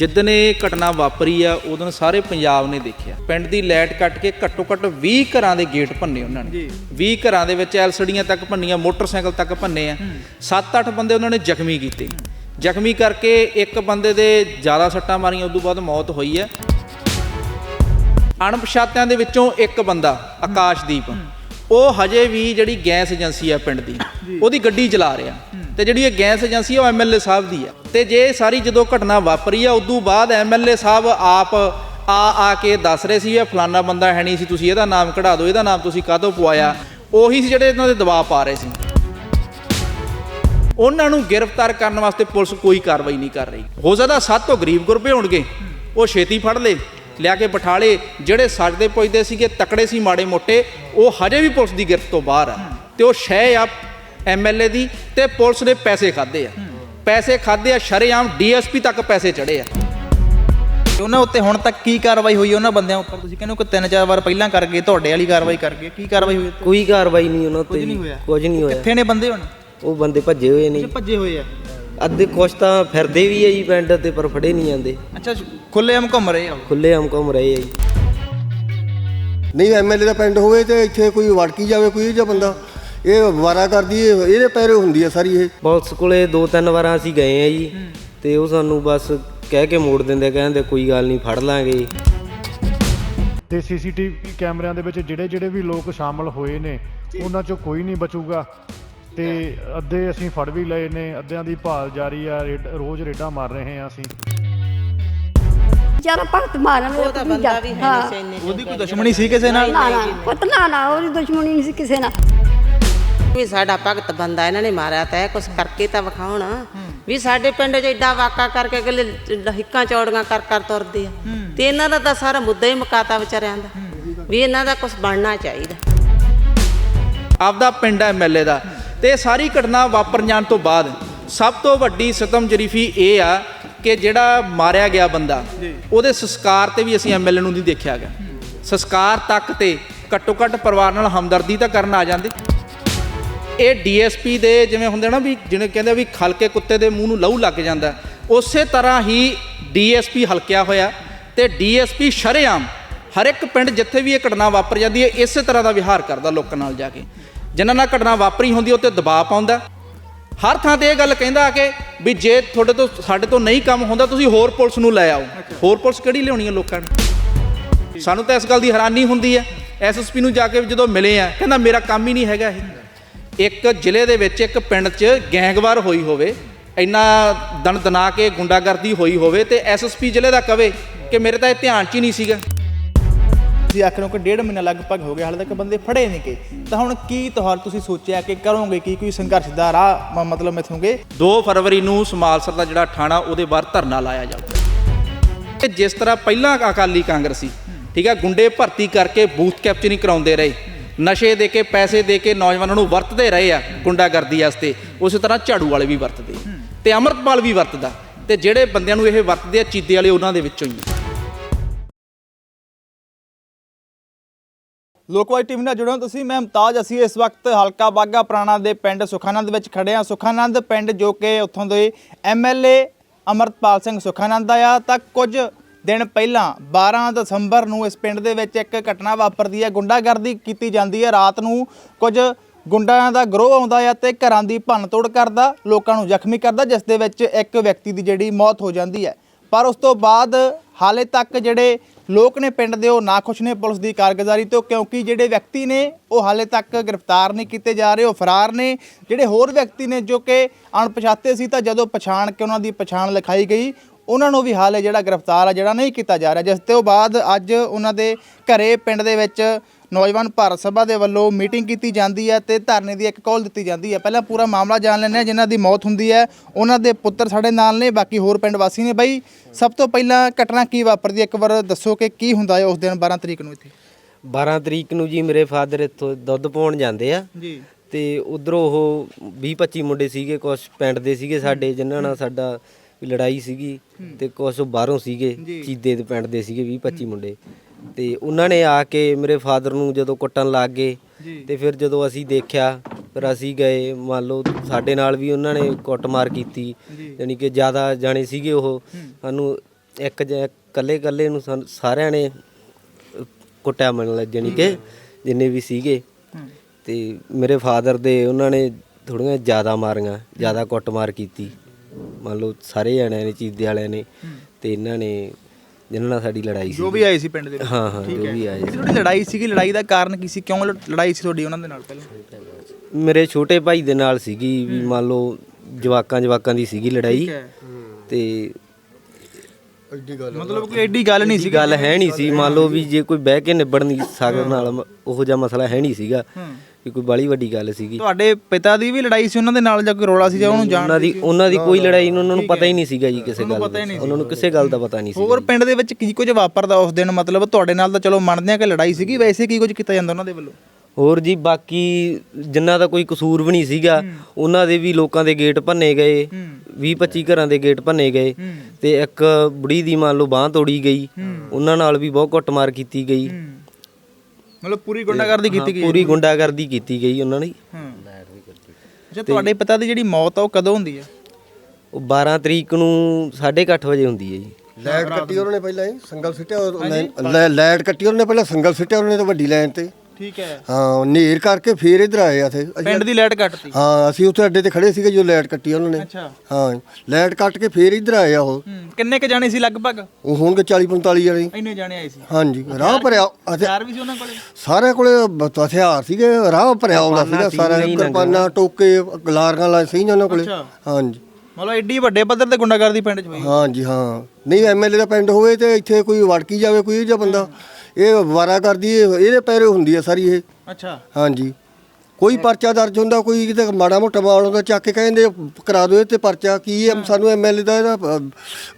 ਜਿੱਦਣ ਇਹ ਘਟਨਾ ਵਾਪਰੀ ਆ ਉਦੋਂ ਸਾਰੇ ਪੰਜਾਬ ਨੇ ਦੇਖਿਆ। ਪਿੰਡ ਦੀ ਲਾਈਟ ਕੱਟ ਕੇ ਘੱਟੋ ਘੱਟ 20 ਘਰਾਂ ਦੇ ਗੇਟ ਭੰਨੇ ਉਹਨਾਂ ਨੇ। 20 ਘਰਾਂ ਦੇ ਵਿੱਚ ਐਲਸੀਡੀਆਂ ਤੱਕ ਭੰਨੀਆਂ ਮੋਟਰਸਾਈਕਲ ਤੱਕ ਭੰਨੇ ਆ। 7-8 ਬੰਦੇ ਉਹਨਾਂ ਨੇ ਜ਼ਖਮੀ ਕੀਤੇ। ਜ਼ਖਮੀ ਕਰਕੇ ਇੱਕ ਬੰਦੇ ਦੇ ਜ਼ਿਆਦਾ ਸੱਟਾਂ ਮਾਰੀਆਂ ਉਦੋਂ ਬਾਅਦ ਮੌਤ ਹੋਈ ਹੈ ਅਣਪਛਾਤਿਆਂ ਦੇ ਵਿੱਚੋਂ ਇੱਕ ਬੰਦਾ ਆਕਾਸ਼ਦੀਪ। ਉਹ ਹਜੇ ਵੀ ਜਿਹੜੀ ਗੈਸ ਏਜੰਸੀ ਆ ਪਿੰਡ ਦੀ ਉਹਦੀ ਗੱਡੀ ਚਲਾ ਰਿਹਾ। ਤੇ ਜਿਹੜੀ ਇਹ ਗੈਸ ਏਜੰਸੀ ਆ ਉਹ ਐਮਐਲਏ ਸਾਹਿਬ ਦੀ ਆ। ਤੇ ਜੇ ਸਾਰੀ ਜਦੋਂ ਘਟਨਾ ਵਾਪਰੀ ਆ ਉਦੋਂ ਬਾਅਦ ਐਮਐਲਏ ਸਾਹਿਬ ਆਪ ਆ ਆ ਕੇ ਦੱਸ ਰਹੇ ਸੀ ਇਹ ਫਲਾਨਾ ਬੰਦਾ ਹੈ ਨਹੀਂ ਸੀ ਤੁਸੀਂ ਇਹਦਾ ਨਾਮ ਕਢਾ ਦਿਓ ਇਹਦਾ ਨਾਮ ਤੁਸੀਂ ਕਾਹਤੋਂ ਪਵਾਇਆ? ਉਹੀ ਸੀ ਜਿਹੜੇ ਇਹਨਾਂ ਦੇ ਦਬਾਅ ਪਾ ਰਹੇ ਸੀ। ਉਹਨਾਂ ਨੂੰ ਗ੍ਰਿਫਤਾਰ ਕਰਨ ਵਾਸਤੇ ਪੁਲਿਸ ਕੋਈ ਕਾਰਵਾਈ ਨਹੀਂ ਕਰ ਰਹੀ। ਹੋ ਸਕਦਾ ਸੱਤ ਤੋਂ ਗਰੀਬ ਗੁਰਬੇ ਹੋਣਗੇ ਉਹ ਛੇਤੀ ਫੜ ਲੇ। ਲਿਆ ਕੇ ਬਿਠਾਲੇ ਜਿਹੜੇ ਸੱਜਦੇ ਪੁੱਜਦੇ ਸੀਗੇ ਤਕੜੇ ਸੀ ਮਾੜੇ ਮੋਟੇ ਉਹ ਹਜੇ ਵੀ ਪੁਲਿਸ ਦੀ ਗਿਰਫਤ ਤੋਂ ਬਾਹਰ ਆ। ਤੇ ਉਹ ਸ਼ੈ ਆ ਐਮਐਲਏ ਦੀ ਤੇ ਪੁਲਿਸ ਨੇ ਪੈਸੇ ਖਾਦੇ ਆ। ਪੈਸੇ ਖਾਦੇ ਆ ਸ਼ਰੇਆਮ ਡੀਐਸਪੀ ਤੱਕ ਪੈਸੇ ਚੜੇ ਆ। ਤੇ ਉਹਨਾਂ ਉੱਤੇ ਹੁਣ ਤੱਕ ਕੀ ਕਾਰਵਾਈ ਹੋਈ ਉਹਨਾਂ ਬੰਦਿਆਂ ਉੱਪਰ? ਤੁਸੀਂ ਕਹਿੰਦੇ ਹੋ ਕਿ ਤਿੰਨ ਚਾਰ ਵਾਰ ਪਹਿਲਾਂ ਕਰ ਗਏ ਤੁਹਾਡੇ ਵਾਲੀ ਕਾਰਵਾਈ ਕਰ ਗਏ ਕੀ ਕਾਰਵਾਈ ਹੋਈ ਉੱਤੇ? ਕੋਈ ਕਾਰਵਾਈ ਨਹੀਂ ਉਹਨਾਂ ਤੇ ਕੁਝ ਨਹੀਂ ਵੀ। ਹੋਇਆ। ਕੁਝ ਨਹੀਂ ਹੋਇਆ। ਕਿੱਥੇ ਨੇ ਬੰਦੇ ਹੁਣ? ਉਹ ਬੰਦੇ ਭੱਜੇ ਹੋਏ ਨੇ। ਭੱਜੇ ਹੋਏ ਆ? ਅੱਧੇ ਕੁਛ ਤਾਂ ਫਿਰਦੇ ਵੀ ਆ ਜੀ ਪਿੰਡ ਤੇ ਪਰ ਫੜੇ ਨਹੀਂ ਜਾਂਦੇ। ਅੱਛਾ ਖੁੱਲੇ ਆਮ ਘੁੰਮ ਰਹੇ ਆ ਉਹ। ਖੁੱਲੇ ਆਮ ਘੁੰਮ ਰਹੇ ਆ ਜੀ। ਨਹੀਂ ਐਮਐਲਏ ਦਾ ਪਿੰਡ ਹੋਵੇ ਤੇ ਇੱਥੇ ਕੋਈ ਵੜਕੀ ਜਾਵੇ ਕੋਈ ਜਿਹਾ ਬੰਦਾ ਇਹ ਵਾਰਾ ਕਰਦੀ ਹੈ ਇਹਦੇ ਪੈਰੇ ਹੁੰਦੀ ਹੈ ਸਾਰੀ ਇਹ। ਪੁਲਿਸ ਕੋਲੇ ਦੋ ਤਿੰਨ ਵਾਰਾਂ ਅਸੀਂ ਗਏ ਆ ਜੀ ਤੇ ਉਹ ਸਾਨੂੰ ਬਸ ਕਹਿ ਕੇ ਮੋੜ ਦਿੰਦੇ ਕਹਿੰਦੇ ਕੋਈ ਗੱਲ ਨਹੀਂ ਫੜ ਲਾਂਗੇ। ਤੇ ਸੀਸੀਟੀਵੀ ਕੈਮਰਿਆਂ ਦੇ ਵਿੱਚ ਜਿਹੜੇ ਜਿਹੜੇ ਵੀ ਲੋਕ ਸ਼ਾਮਲ ਹੋਏ ਨੇ ਉਹਨਾਂ ਚੋਂ ਕੋਈ ਨਹੀਂ ਬਚੂਗਾ। ਤੇ ਅੱਧੇ ਅਸੀਂ ਫੜ ਵੀ ਲਏ ਨੇ ਅੱਧਿਆਂ ਦੀ ਭਾਲ ਜਾਰੀ ਆ ਰੇਡ- ਰੋਜ਼ ਰੇਡਾਂ ਮਾਰ ਰਹੇ ਹਾਂ ਅਸੀਂ। ਵਿਚਾਰਾ ਭਗਤ ਮਾਰਨ ਉਹ ਤਾਂ ਬੰਦਾ ਵੀ ਹੈ ਉਹਦੀ ਕੋਈ ਦੁਸ਼ਮਣੀ ਸੀ ਕਿਸੇ ਨਾਲ? ਨਾ ਨਾ ਪੁੱਤ ਨਾ ਨਾ ਉਹਦੀ ਦੁਸ਼ਮਣੀ ਨਹੀਂ ਸੀ ਕਿਸੇ ਨਾਲ। ਵੀ ਸਾਡਾ ਭਗਤ ਬੰਦਾ ਇਹਨਾਂ ਨੇ ਮਾਰਿਆ ਤਾਂ ਕੁਝ ਕਰਕੇ ਤਾਂ ਵਿਖਾਉਣ। ਵੀ ਸਾਡੇ ਪਿੰਡ 'ਚ ਏਡਾ ਵਾਕਾ ਕਰਕੇ ਅਗਲੇ ਹਿੱਕਾਂ ਚੌੜੀਆਂ ਕਰ ਕਰ ਤੁਰਦੇ ਆ। ਤੇ ਇਹਨਾਂ ਦਾ ਤਾਂ ਸਾਰਾ ਮੁੱਦਾ ਹੀ ਮੁਕਾਤਾ ਵਿਚਾਰਿਆਂ ਦਾ। ਵੀ ਇਹਨਾਂ ਦਾ ਕੁਝ ਬਣਨਾ ਚਾਹੀਦਾ। ਆਪਦਾ ਪਿੰਡ ਐਮਐਲਏ ਦਾ। ਤੇ ਸਾਰੀ ਘਟਨਾ ਵਾਪਰ ਜਾਣ ਤੋਂ ਬਾਅਦ ਸਭ ਤੋਂ ਵੱਡੀ ਸਤਮ ਜਰੀਫੀ ਇਹ ਆ ਕਿ ਜਿਹੜਾ ਮਾਰਿਆ ਗਿਆ ਬੰਦਾ ਉਹਦੇ ਸੰਸਕਾਰ ਤੇ ਵੀ ਅਸੀਂ ਐਮਐਲਏ ਨੂੰ ਨਹੀਂ ਦੇਖਿਆ ਗਿਆ ਸੰਸਕਾਰ ਤੱਕ ਤੇ ਘੱਟੋ ਘੱਟ ਪਰਿਵਾਰ ਨਾਲ ਹਮਦਰਦੀ ਤਾਂ ਕਰਨ ਆ ਜਾਂਦੇ। ਇਹ ਡੀਐਸਪੀ ਦੇ ਜਿਵੇਂ ਹੁੰਦੇ ਨਾ ਵੀ ਜਿਹਨੇ ਕਹਿੰਦੇ ਵੀ ਖਲਕੇ ਕੁੱਤੇ ਦੇ ਮੂੰਹ ਨੂੰ ਲਹੂ ਲੱਗ ਜਾਂਦਾ ਉਸੇ ਤਰ੍ਹਾਂ ਹੀ ਡੀਐਸਪੀ ਹਲਕਿਆ ਹੋਇਆ ਤੇ ਡੀਐਸਪੀ ਸ਼ਰੇਆਮ ਹਰ ਇੱਕ ਪਿੰਡ ਜਿੱਥੇ ਵੀ ਇਹ ਘਟਨਾ ਵਾਪਰ ਜਾਂਦੀ ਹੈ ਇਸੇ ਤਰ੍ਹਾਂ ਦਾ ਵਿਹਾਰ ਕਰਦਾ ਲੋਕਾਂ ਨਾਲ ਜਾ ਕੇ। ਜਿਨ੍ਹਾਂ ਨਾਲ ਘਟਨਾ ਵਾਪਰੀ ਹੁੰਦੀ ਉਹ ਤੇ ਦਬਾਅ ਪਾਉਂਦਾ ਹਰ ਥਾਂ ਤੇ ਇਹ ਗੱਲ ਕਹਿੰਦਾ ਕਿ ਵੀ ਜੇ ਤੁਹਾਡੇ ਤੋਂ ਸਾਡੇ ਤੋਂ ਨਹੀਂ ਕੰਮ ਹੁੰਦਾ ਤੁਸੀਂ ਹੋਰ ਪੁਲਿਸ ਨੂੰ ਲੈ ਆਓ। ਹੋਰ ਪੁਲਿਸ ਕਿਹੜੀ ਲਿਆਉਣੀ ਹੈ ਲੋਕਾਂ ਨੇ? ਸਾਨੂੰ ਤਾਂ ਇਸ ਗੱਲ ਦੀ ਹੈਰਾਨੀ ਹੁੰਦੀ ਹੈ। ਐਸਐਸਪੀ ਨੂੰ ਜਾ ਕੇ ਜਦੋਂ ਮਿਲੇ ਆ ਕਹਿੰਦਾ ਮੇਰਾ ਕੰਮ ਹੀ ਨਹੀਂ ਹੈਗਾ ਇਹ। ਇੱਕ ਜ਼ਿਲ੍ਹੇ ਦੇ ਵਿੱਚ ਇੱਕ ਪਿੰਡ 'ਚ ਗੈਂਗਵਾਰ ਹੋਈ ਹੋਵੇ ਇੰਨਾ ਦਣ ਦਨਾ ਕੇ ਗੁੰਡਾਗਰਦੀ ਹੋਈ ਹੋਵੇ ਤੇ ਐਸਐਸਪੀ ਜ਼ਿਲ੍ਹੇ ਦਾ ਕਵੇ ਕਿ ਮੇਰੇ ਤਾਂ ਇਹ ਧਿਆਨ 'ਚ ਹੀ ਨਹੀਂ ਸੀਗਾ। ਤੁਸੀਂ ਆਖਰੋਂ ਕਿ ਡੇਢ ਮਹੀਨਾ ਲਗਭਗ ਹੋ ਗਿਆ, ਹਾਲੇ ਤੱਕ ਬੰਦੇ ਫੜੇ ਨਹੀਂ ਗਏ। ਤਾਂ ਹੁਣ ਕੀ ਤੁਹਾਰ ਤੁਸੀਂ ਸੋਚਿਆ ਕਿ ਕਰੋਗੇ ਕੀ? ਕੋਈ ਸੰਘਰਸ਼ ਦਾ ਰਾਹ ਮ- ਮਤਲਬ ਮਿਥੋਗੇ 2 ਫਰਵਰੀ ਨੂੰ ਸਮਾਲਸਰ ਦਾ ਜਿਹੜਾ ਥਾਣਾ ਉਹਦੇ ਬਾਹਰ ਧਰਨਾ ਲਾਇਆ ਜਾਊਗਾ ਤੇ ਜਿਸ ਤਰ੍ਹਾਂ ਪਹਿਲਾਂ ਅਕਾਲੀ ਕਾਂਗਰਸੀ ਠੀਕ ਆ, ਗੁੰਡੇ ਭਰਤੀ ਕਰਕੇ ਬੂਥ ਕੈਪਚਰਿੰਗ ਕਰਾਉਂਦੇ ਰਹੇ। ਨਸ਼ੇ ਦੇ ਕੇ, ਪੈਸੇ ਦੇ ਕੇ ਨੌਜਵਾਨਾਂ ਨੂੰ ਵਰਤਦੇ ਰਹੇ ਆ ਗੁੰਡਾਗਰਦੀ ਵਾਸਤੇ। ਉਸੇ ਤਰ੍ਹਾਂ ਝਾੜੂ ਵਾਲੇ ਵੀ ਵਰਤਦੇ। ਆ ਤੇ ਅਮਰਤਪਾਲ ਵੀ ਵਰਤਦਾ। ਤੇ ਜਿਹੜੇ ਬੰਦਿਆਂ ਨੂੰ ਇਹ ਵਰਤਦੇ ਆ, ਚੀਤੇ ਵਾਲੇ ਉਹਨਾਂ ਦੇ ਵਿੱਚੋਂ ਹੀ ਆ। ਲੋਕਵਾਈ ਟੀਵੀ ਨਾਲ ਜੁੜੋ ਤੁਸੀਂ। ਮੈਂ ਮੁਮਤਾਜ, ਅਸੀਂ ਇਸ ਵਕਤ ਹਲਕਾ ਬਾਗਾ ਪੁਰਾਣਾ ਦੇ ਪਿੰਡ ਸੁਖਾਨੰਦ ਵਿੱਚ ਖੜੇ ਹਾਂ। ਸੁਖਾਨੰਦ ਪਿੰਡ ਜੋ ਕਿ ਉੱਥੋਂ ਦੇ ਐਮਐਲਏ ਅਮਰਤਪਾਲ ਸਿੰਘ ਸੁਖਾਨੰਦ ਦਾ ਆ ਤਾਂ ਕੁਝ ਦਿਨ ਪਹਿਲਾਂ 12 ਦਸੰਬਰ ਨੂੰ ਇਸ ਪਿੰਡ ਦੇ ਵਿੱਚ ਇੱਕ ਘਟਨਾ ਵਾਪਰਦੀ ਹੈ। ਗੁੰਡਾਗਰਦੀ ਕੀਤੀ ਜਾਂਦੀ ਹੈ। ਰਾਤ ਨੂੰ ਕੁਝ ਗੁੰਡਿਆਂ ਦਾ ਗਰੋਹ ਆਉਂਦਾ ਆ ਤੇ ਘਰਾਂ ਦੀ ਭੰਨਤੋੜ ਕਰਦਾ, ਲੋਕਾਂ ਨੂੰ ਜ਼ਖਮੀ ਕਰਦਾ, ਜਿਸ ਦੇ ਵਿੱਚ ਇੱਕ ਵਿਅਕਤੀ ਦੀ ਜਿਹੜੀ ਮੌਤ ਹੋ ਜਾਂਦੀ ਹੈ। ਪਰ ਉਸ ਤੋਂ ਬਾਅਦ ਹਾਲੇ ਤੱਕ ਜਿਹੜੇ ਲੋਕ ਨੇ ਪਿੰਡ ਦੇ ਉਹ ਨਾਖੁਸ਼ ਨੇ ਪੁਲਿਸ ਦੀ ਕਾਰਗੁਜ਼ਾਰੀ ਤੋਂ, ਕਿਉਂਕਿ ਜਿਹੜੇ ਵਿਅਕਤੀ ਨੇ, ਉਹ ਹਾਲੇ ਤੱਕ ਗ੍ਰਿਫਤਾਰ ਨਹੀਂ ਕੀਤੇ ਜਾ ਰਹੇ, ਉਹ ਫਰਾਰ ਨੇ। ਜਿਹੜੇ ਹੋਰ ਵਿਅਕਤੀ ਨੇ, ਜੋ ਕਿ ਅਣਪਛਾਤੇ ਸੀ, ਤਾਂ ਜਦੋਂ ਪਛਾਣ ਕੇ ਉਹਨਾਂ ਦੀ ਪਛਾਣ ਲਿਖਾਈ ਗਈ, ਉਹਨਾਂ ਨੂੰ ਵੀ ਹਾਲੇ ਜਿਹੜਾ ਗ੍ਰਿਫਤਾਰ ਆ, ਜਿਹੜਾ ਨਹੀਂ ਕੀਤਾ ਜਾ ਰਿਹਾ। ਜਿਸ ਤੋਂ ਬਾਅਦ ਅੱਜ ਉਹਨਾਂ ਦੇ ਘਰੇ ਪਿੰਡ ਦੇ ਵਿੱਚ ਨੌਜਵਾਨ ਭਾਰਤ ਸਭਾ ਦੇ ਵੱਲੋਂ ਮੀਟਿੰਗ ਕੀਤੀ ਜਾਂਦੀ ਹੈ ਤੇ ਧਰਨੇ ਦੀ ਇੱਕ ਕਾਲ ਦਿੱਤੀ ਜਾਂਦੀ ਹੈ। ਪਹਿਲਾਂ ਪੂਰਾ ਮਾਮਲਾ ਜਾਣ ਹਾਂ ਜਿਨ੍ਹਾਂ ਦੀ ਮੌਤ ਹੁੰਦੀ ਹੈ। ਉਹਨਾਂ ਦੇ ਪੁੱਤਰ ਸਾਡੇ ਨਾਲ ਨੇ ਬਾਕੀ ਹੋਰ ਪਿੰਡ ਵਾਸੀ ਨੇ। ਬਾਈ ਸਭ ਤੋਂ ਪਹਿਲਾਂ ਘਟਨਾ ਕੀ ਵਾਪਰਦੀ ਇੱਕ ਵਾਰ ਦੱਸੋ ਕਿ ਕੀ ਹੁੰਦਾ ਹੈ ਉਸ ਦਿਨ 12 ਤਰੀਕ ਨੂੰ ਇੱਥੇ? 12 ਤਰੀਕ ਨੂੰ ਜੀ ਮੇਰੇ ਫਾਦਰ ਇੱਥੋਂ ਦੁੱਧ ਪਾਉਣ ਜਾਂਦੇ ਆ। ਜੀ। ਤੇ ਉਧਰੋਂ ਉਹ 20 25 ਮੁੰਡੇ ਸੀਗੇ ਕੁਝ ਪਿੰਡ ਦੇ ਸੀਗੇ ਸਾਡੇ ਜਿਨ੍ਹਾਂ ਨਾਲ ਸਾਡਾ ਲੜਾਈ ਸੀਗੀ ਤੇ ਕੁਝ ਬਾਹਰੋਂ ਸੀਗੇ ਚੀਦੇ ਦੇ ਪਿੰਡ ਦੇ ਸੀਗੇ 20 25 ਮੁੰਡੇ। ਤੇ ਉਹਨਾਂ ਨੇ ਆ ਕੇ ਮੇਰੇ ਫਾਦਰ ਨੂੰ ਜਦੋਂ ਕੁੱਟਣ ਲੱਗ ਗਏ ਤੇ ਫਿਰ ਜਦੋਂ ਅਸੀਂ ਦੇਖਿਆ ਫਿਰ ਅਸੀਂ ਗਏ ਮੰਨ ਲਓ ਸਾਡੇ ਨਾਲ ਵੀ ਉਹਨਾਂ ਨੇ ਕੁੱਟਮਾਰ ਕੀਤੀ ਯਾਨੀ ਕਿ ਜ਼ਿਆਦਾ ਜਾਣੇ ਸੀਗੇ ਉਹ। ਸਾਨੂੰ ਇੱਕ ਜ ਕੱਲੇ ਕੱਲੇ ਨੂੰ ਸਾਨੂੰ ਸਾਰਿਆਂ ਨੇ ਕੁੱਟਿਆ ਮੰਨ ਲੈ ਜਾਣੀ ਕਿ ਜਿੰਨੇ ਵੀ ਸੀਗੇ। ਤੇ ਮੇਰੇ ਫਾਦਰ ਦੇ ਉਹਨਾਂ ਨੇ ਥੋੜੀਆਂ ਜ਼ਿਆਦਾ ਮਾਰੀਆਂ ਜ਼ਿਆਦਾ ਕੁੱਟਮਾਰ ਕੀਤੀ। ਮੰਨ ਲਓ ਸਾਰੇ ਜਣਿਆਂ ਨੇ ਚੀਦੇ ਵਾਲਿਆਂ ਨੇ ਤੇ ਇਹਨਾਂ ਨੇ ਜਿਨ੍ਹਾਂ ਨਾਲ ਸਾਡੀ ਲੜਾਈ ਸੀ ਜੋ ਵੀ ਆਏ ਸੀ ਪਿੰਡ ਦੇ ਵਿੱਚ ਹਾਂ ਹਾਂ ਜੋ ਵੀ ਆਏ ਜਿਹੜੀ ਤੁਹਾਡੀ ਲੜਾਈ ਸੀਗੀ ਲੜਾਈ ਦਾ ਕਾਰਨ ਕੀ ਸੀ? ਕਿਉਂ ਲੜਾਈ ਸੀ ਤੁਹਾਡੀ ਉਹਨਾਂ ਦੇ ਨਾਲ ਪਹਿਲਾਂ? ਮੇਰੇ ਛੋਟੇ ਭਾਈ ਦੇ ਨਾਲ ਸੀਗੀ ਵੀ ਮੰਨ ਲਓ ਜਵਾਕਾਂ ਜਵਾਕਾਂ ਦੀ ਸੀਗੀ ਲੜਾਈ। ਤੇ ਮਤਲਬ ਕੋਈ ਐਡੀ ਗੱਲ ਨਹੀਂ ਸੀ ਗੱਲ ਹੈ ਨਹੀਂ ਸੀ। ਮੰਨ ਲਓ ਵੀ ਜੇ ਕੋਈ ਬਹਿ ਕੇ ਨਿਬੜ ਨਹੀਂ ਸਕਦਾ ਨਾਲ ਮ- ਉਹੋ ਜਿਹਾ ਮਸਲਾ ਹੈ ਨਹੀਂ ਸੀਗਾ। ਵੀ ਕੋਈ ਬਾਲੀ ਵੱਡੀ ਗੱਲ ਸੀਗੀ। ਤੁਹਾਡੇ ਪਿਤਾ ਦੀ ਵੀ ਲੜਾਈ ਸੀ ਉਹਨਾਂ ਦੇ ਨਾਲ ਜਾਂ ਕੋਈ ਰੋਲਾ ਸੀ ਜਾਂ ਉਹਨੂੰ ਜਾਣ ਉਹਨਾਂ ਦੀ ਉਹਨਾਂ ਦੀ ਕੋਈ ਲੜਾਈ ਨਹੀਂ ਉਹਨਾਂ ਨੂੰ ਪਤਾ ਹੀ ਨਹੀਂ ਸੀਗਾ ਜੀ ਕਿਸੇ ਗੱਲ ਦਾ। ਉਹਨਾਂ ਨੂੰ ਕਿਸੇ ਗੱਲ ਦਾ ਪਤਾ ਨਹੀਂ ਸੀ ਹੋਰ ਪਿੰਡ ਦੇ ਵਿੱਚ ਕੀ ਕੁਝ ਵਾਪਰਦਾ ਉਸ ਦਿਨ? ਮਤਲਬ ਤੁਹਾਡੇ ਨਾਲ ਤਾਂ ਚਲੋ ਮੰਨਦੇ ਆ ਕਿ ਲੜਾਈ ਸੀਗੀ ਵੈਸੇ ਕੀ ਕੁਝ ਕੀਤਾ ਜਾਂਦਾ ਉਹਨਾਂ ਦੇ ਵੱਲੋਂ? ਹੋਰ ਜੀ ਬਾਕੀ ਜਿਨ੍ਹਾਂ ਦਾ ਕੋਈ ਕਸੂਰ ਵੀ ਨਹੀਂ ਸੀਗਾ ਉਹਨਾਂ ਦੇ ਵੀ ਲੋਕਾਂ ਦੇ ਗੇਟ ਭੰਨੇ ਗਏ 20 25 ਘਰਾਂ ਦੇ ਗੇਟ ਭੰਨੇ ਗਏ ਤੇ ਇੱਕ ਬੁੜੀ ਦੀ ਮੰਨ ਲਓ ਬਾਹ ਤੋੜੀ ਗਈ ਉਹਨਾਂ ਨਾਲ ਵੀ ਬਹੁਤ ਕੁੱਟਮਾਰ ਕੀਤੀ ਗਈ ਮਤਲਬ ਪੂਰੀ ਗੁੰਡਾਗਰਦੀ ਕੀਤੀ ਗਈ ਪੂਰੀ ਗੁੰਡਾਗਰਦੀ ਕੀਤੀ ਗਈ ਉਹਨਾਂ ਨੇ। ਹਾਂ। ਅੱਛਾ ਤੁਹਾਡੇ ਪਿਤਾ ਦੀ ਜਿਹੜੀ ਮੌਤ ਆ ਉਹ ਕਦੋਂ ਹੁੰਦੀ ਹੈ? ਉਹ 12 ਤਰੀਕ ਨੂੰ 8:30 ਵਜੇ ਹੁੰਦੀ ਹੈ ਜੀ। ਲਾਈਟ ਕੱਟੀ ਉਹਨਾਂ ਨੇ ਪਹਿਲਾਂ ਹੀ ਸੰਗਲ ਸਿੱਟਿਆ ਲਾਈਟ ਕੱਟੀ ਉਹਨਾਂ ਨੇ ਪਹਿਲਾਂ ਸੰਗਲ ਸਿੱਟਿਆ ਉਹਨਾਂ ਨੇ ਤਾਂ ਵੱਡੀ ਲਾਈਨ ਤੇ। ਠੀਕ ਹੈ। ਹਾਂ ਨੇਰ ਕਰਕੇ ਫੇਰ ਇਧਰ ਆਏ ਆ ਅਸੀਂ- ਪਿੰਡ ਦੀ ਲਾਈਟ ਕੱਟਤੀ? ਹਾਂ ਅਸੀਂ ਉੱਥੇ ਅੱਡੇ ਤੇ ਖੜੇ ਸੀਗੇ ਜੋ ਲਾਈਟ ਕੱਟੀ ਉਹਨਾਂ ਨੇ। ਅੱਛਾ। ਹਾਂ ਲਾਈਟ ਕੱਟ ਕੇ ਫੇਰ ਇਧਰ ਆਏ ਆ ਉਹ। ਹੂੰ ਕਿੰਨੇ ਕ ਜਾਣੇ ਸੀ ਲਗਭਗ? ਉਹ ਹੋਣਗੇ 40 45 ਜਣੇ। ਇੰਨੇ ਜਾਣੇ ਆਏ ਸੀ। ਹਾਂਜੀ ਰਾਹ ਭਰਿਆ ਅਤੇ ਚਾਰ ਵੀ ਸੀ ਉਹਨਾਂ ਕੋਲੇ? ਸਾਰਿਆਂ ਕੋਲੇ ਬ- ਹਥਿਆਰ ਸੀਗੇ ਰਾਹ ਭਰਿਆ ਹੁੰਦਾ ਸੀਗਾ ਸਾਰਾ ਕਿਰਪਾਨਾਂ ਟੋਕੇ ਗਲਾਰੀਆਂ ਲਾਈ ਸੀ ਉਹਨਾਂ ਕੋਲੇ। ਅੱਛਾ। ਹਾਂਜੀ। ਮਤਲਬ ਐਡੀ ਵੱਡੇ ਪੱਧਰ ਤੇ ਗੁੰਡਾਗਰਦੀ ਪਿੰਡ 'ਚ ਹੋਈ। ਹਾਂਜੀ ਹਾਂ। ਨਹੀਂ ਐਮਐਲਏ ਦਾ ਪਿੰਡ ਹੋਵੇ ਤੇ ਇੱਥੇ ਕੋਈ ਵੜਕੀ ਜਾਵੇ ਕੋਈ ਜਿਹਾ ਬੰਦਾ। ਇਹ ਵਾਰਾ ਕਰਦੀ ਇਹ- ਇਹਦੇ ਪੈਰੇ ਹੁੰਦੀ ਹੈ ਸਾਰੀ ਇਹ। ਅੱਛਾ। ਹਾਂਜੀ। ਕੋਈ ਪਰਚਾ ਦਰਜ ਹੁੰਦਾ ਕੋਈ ਕਿਤੇ ਮਾੜਾ ਮੋਟਾ ਮਾਲ ਹੁੰਦਾ ਚੱਕ ਕੇ ਕਹਿੰਦੇ ਕਰਾ ਦਿਓ ਇਹ ਤੇ ਪਰਚਾ ਕੀ ਹੈ। ਸਾਨੂੰ ਐਮਐਲਏ ਦਾ ਇਹਦਾ ਅ,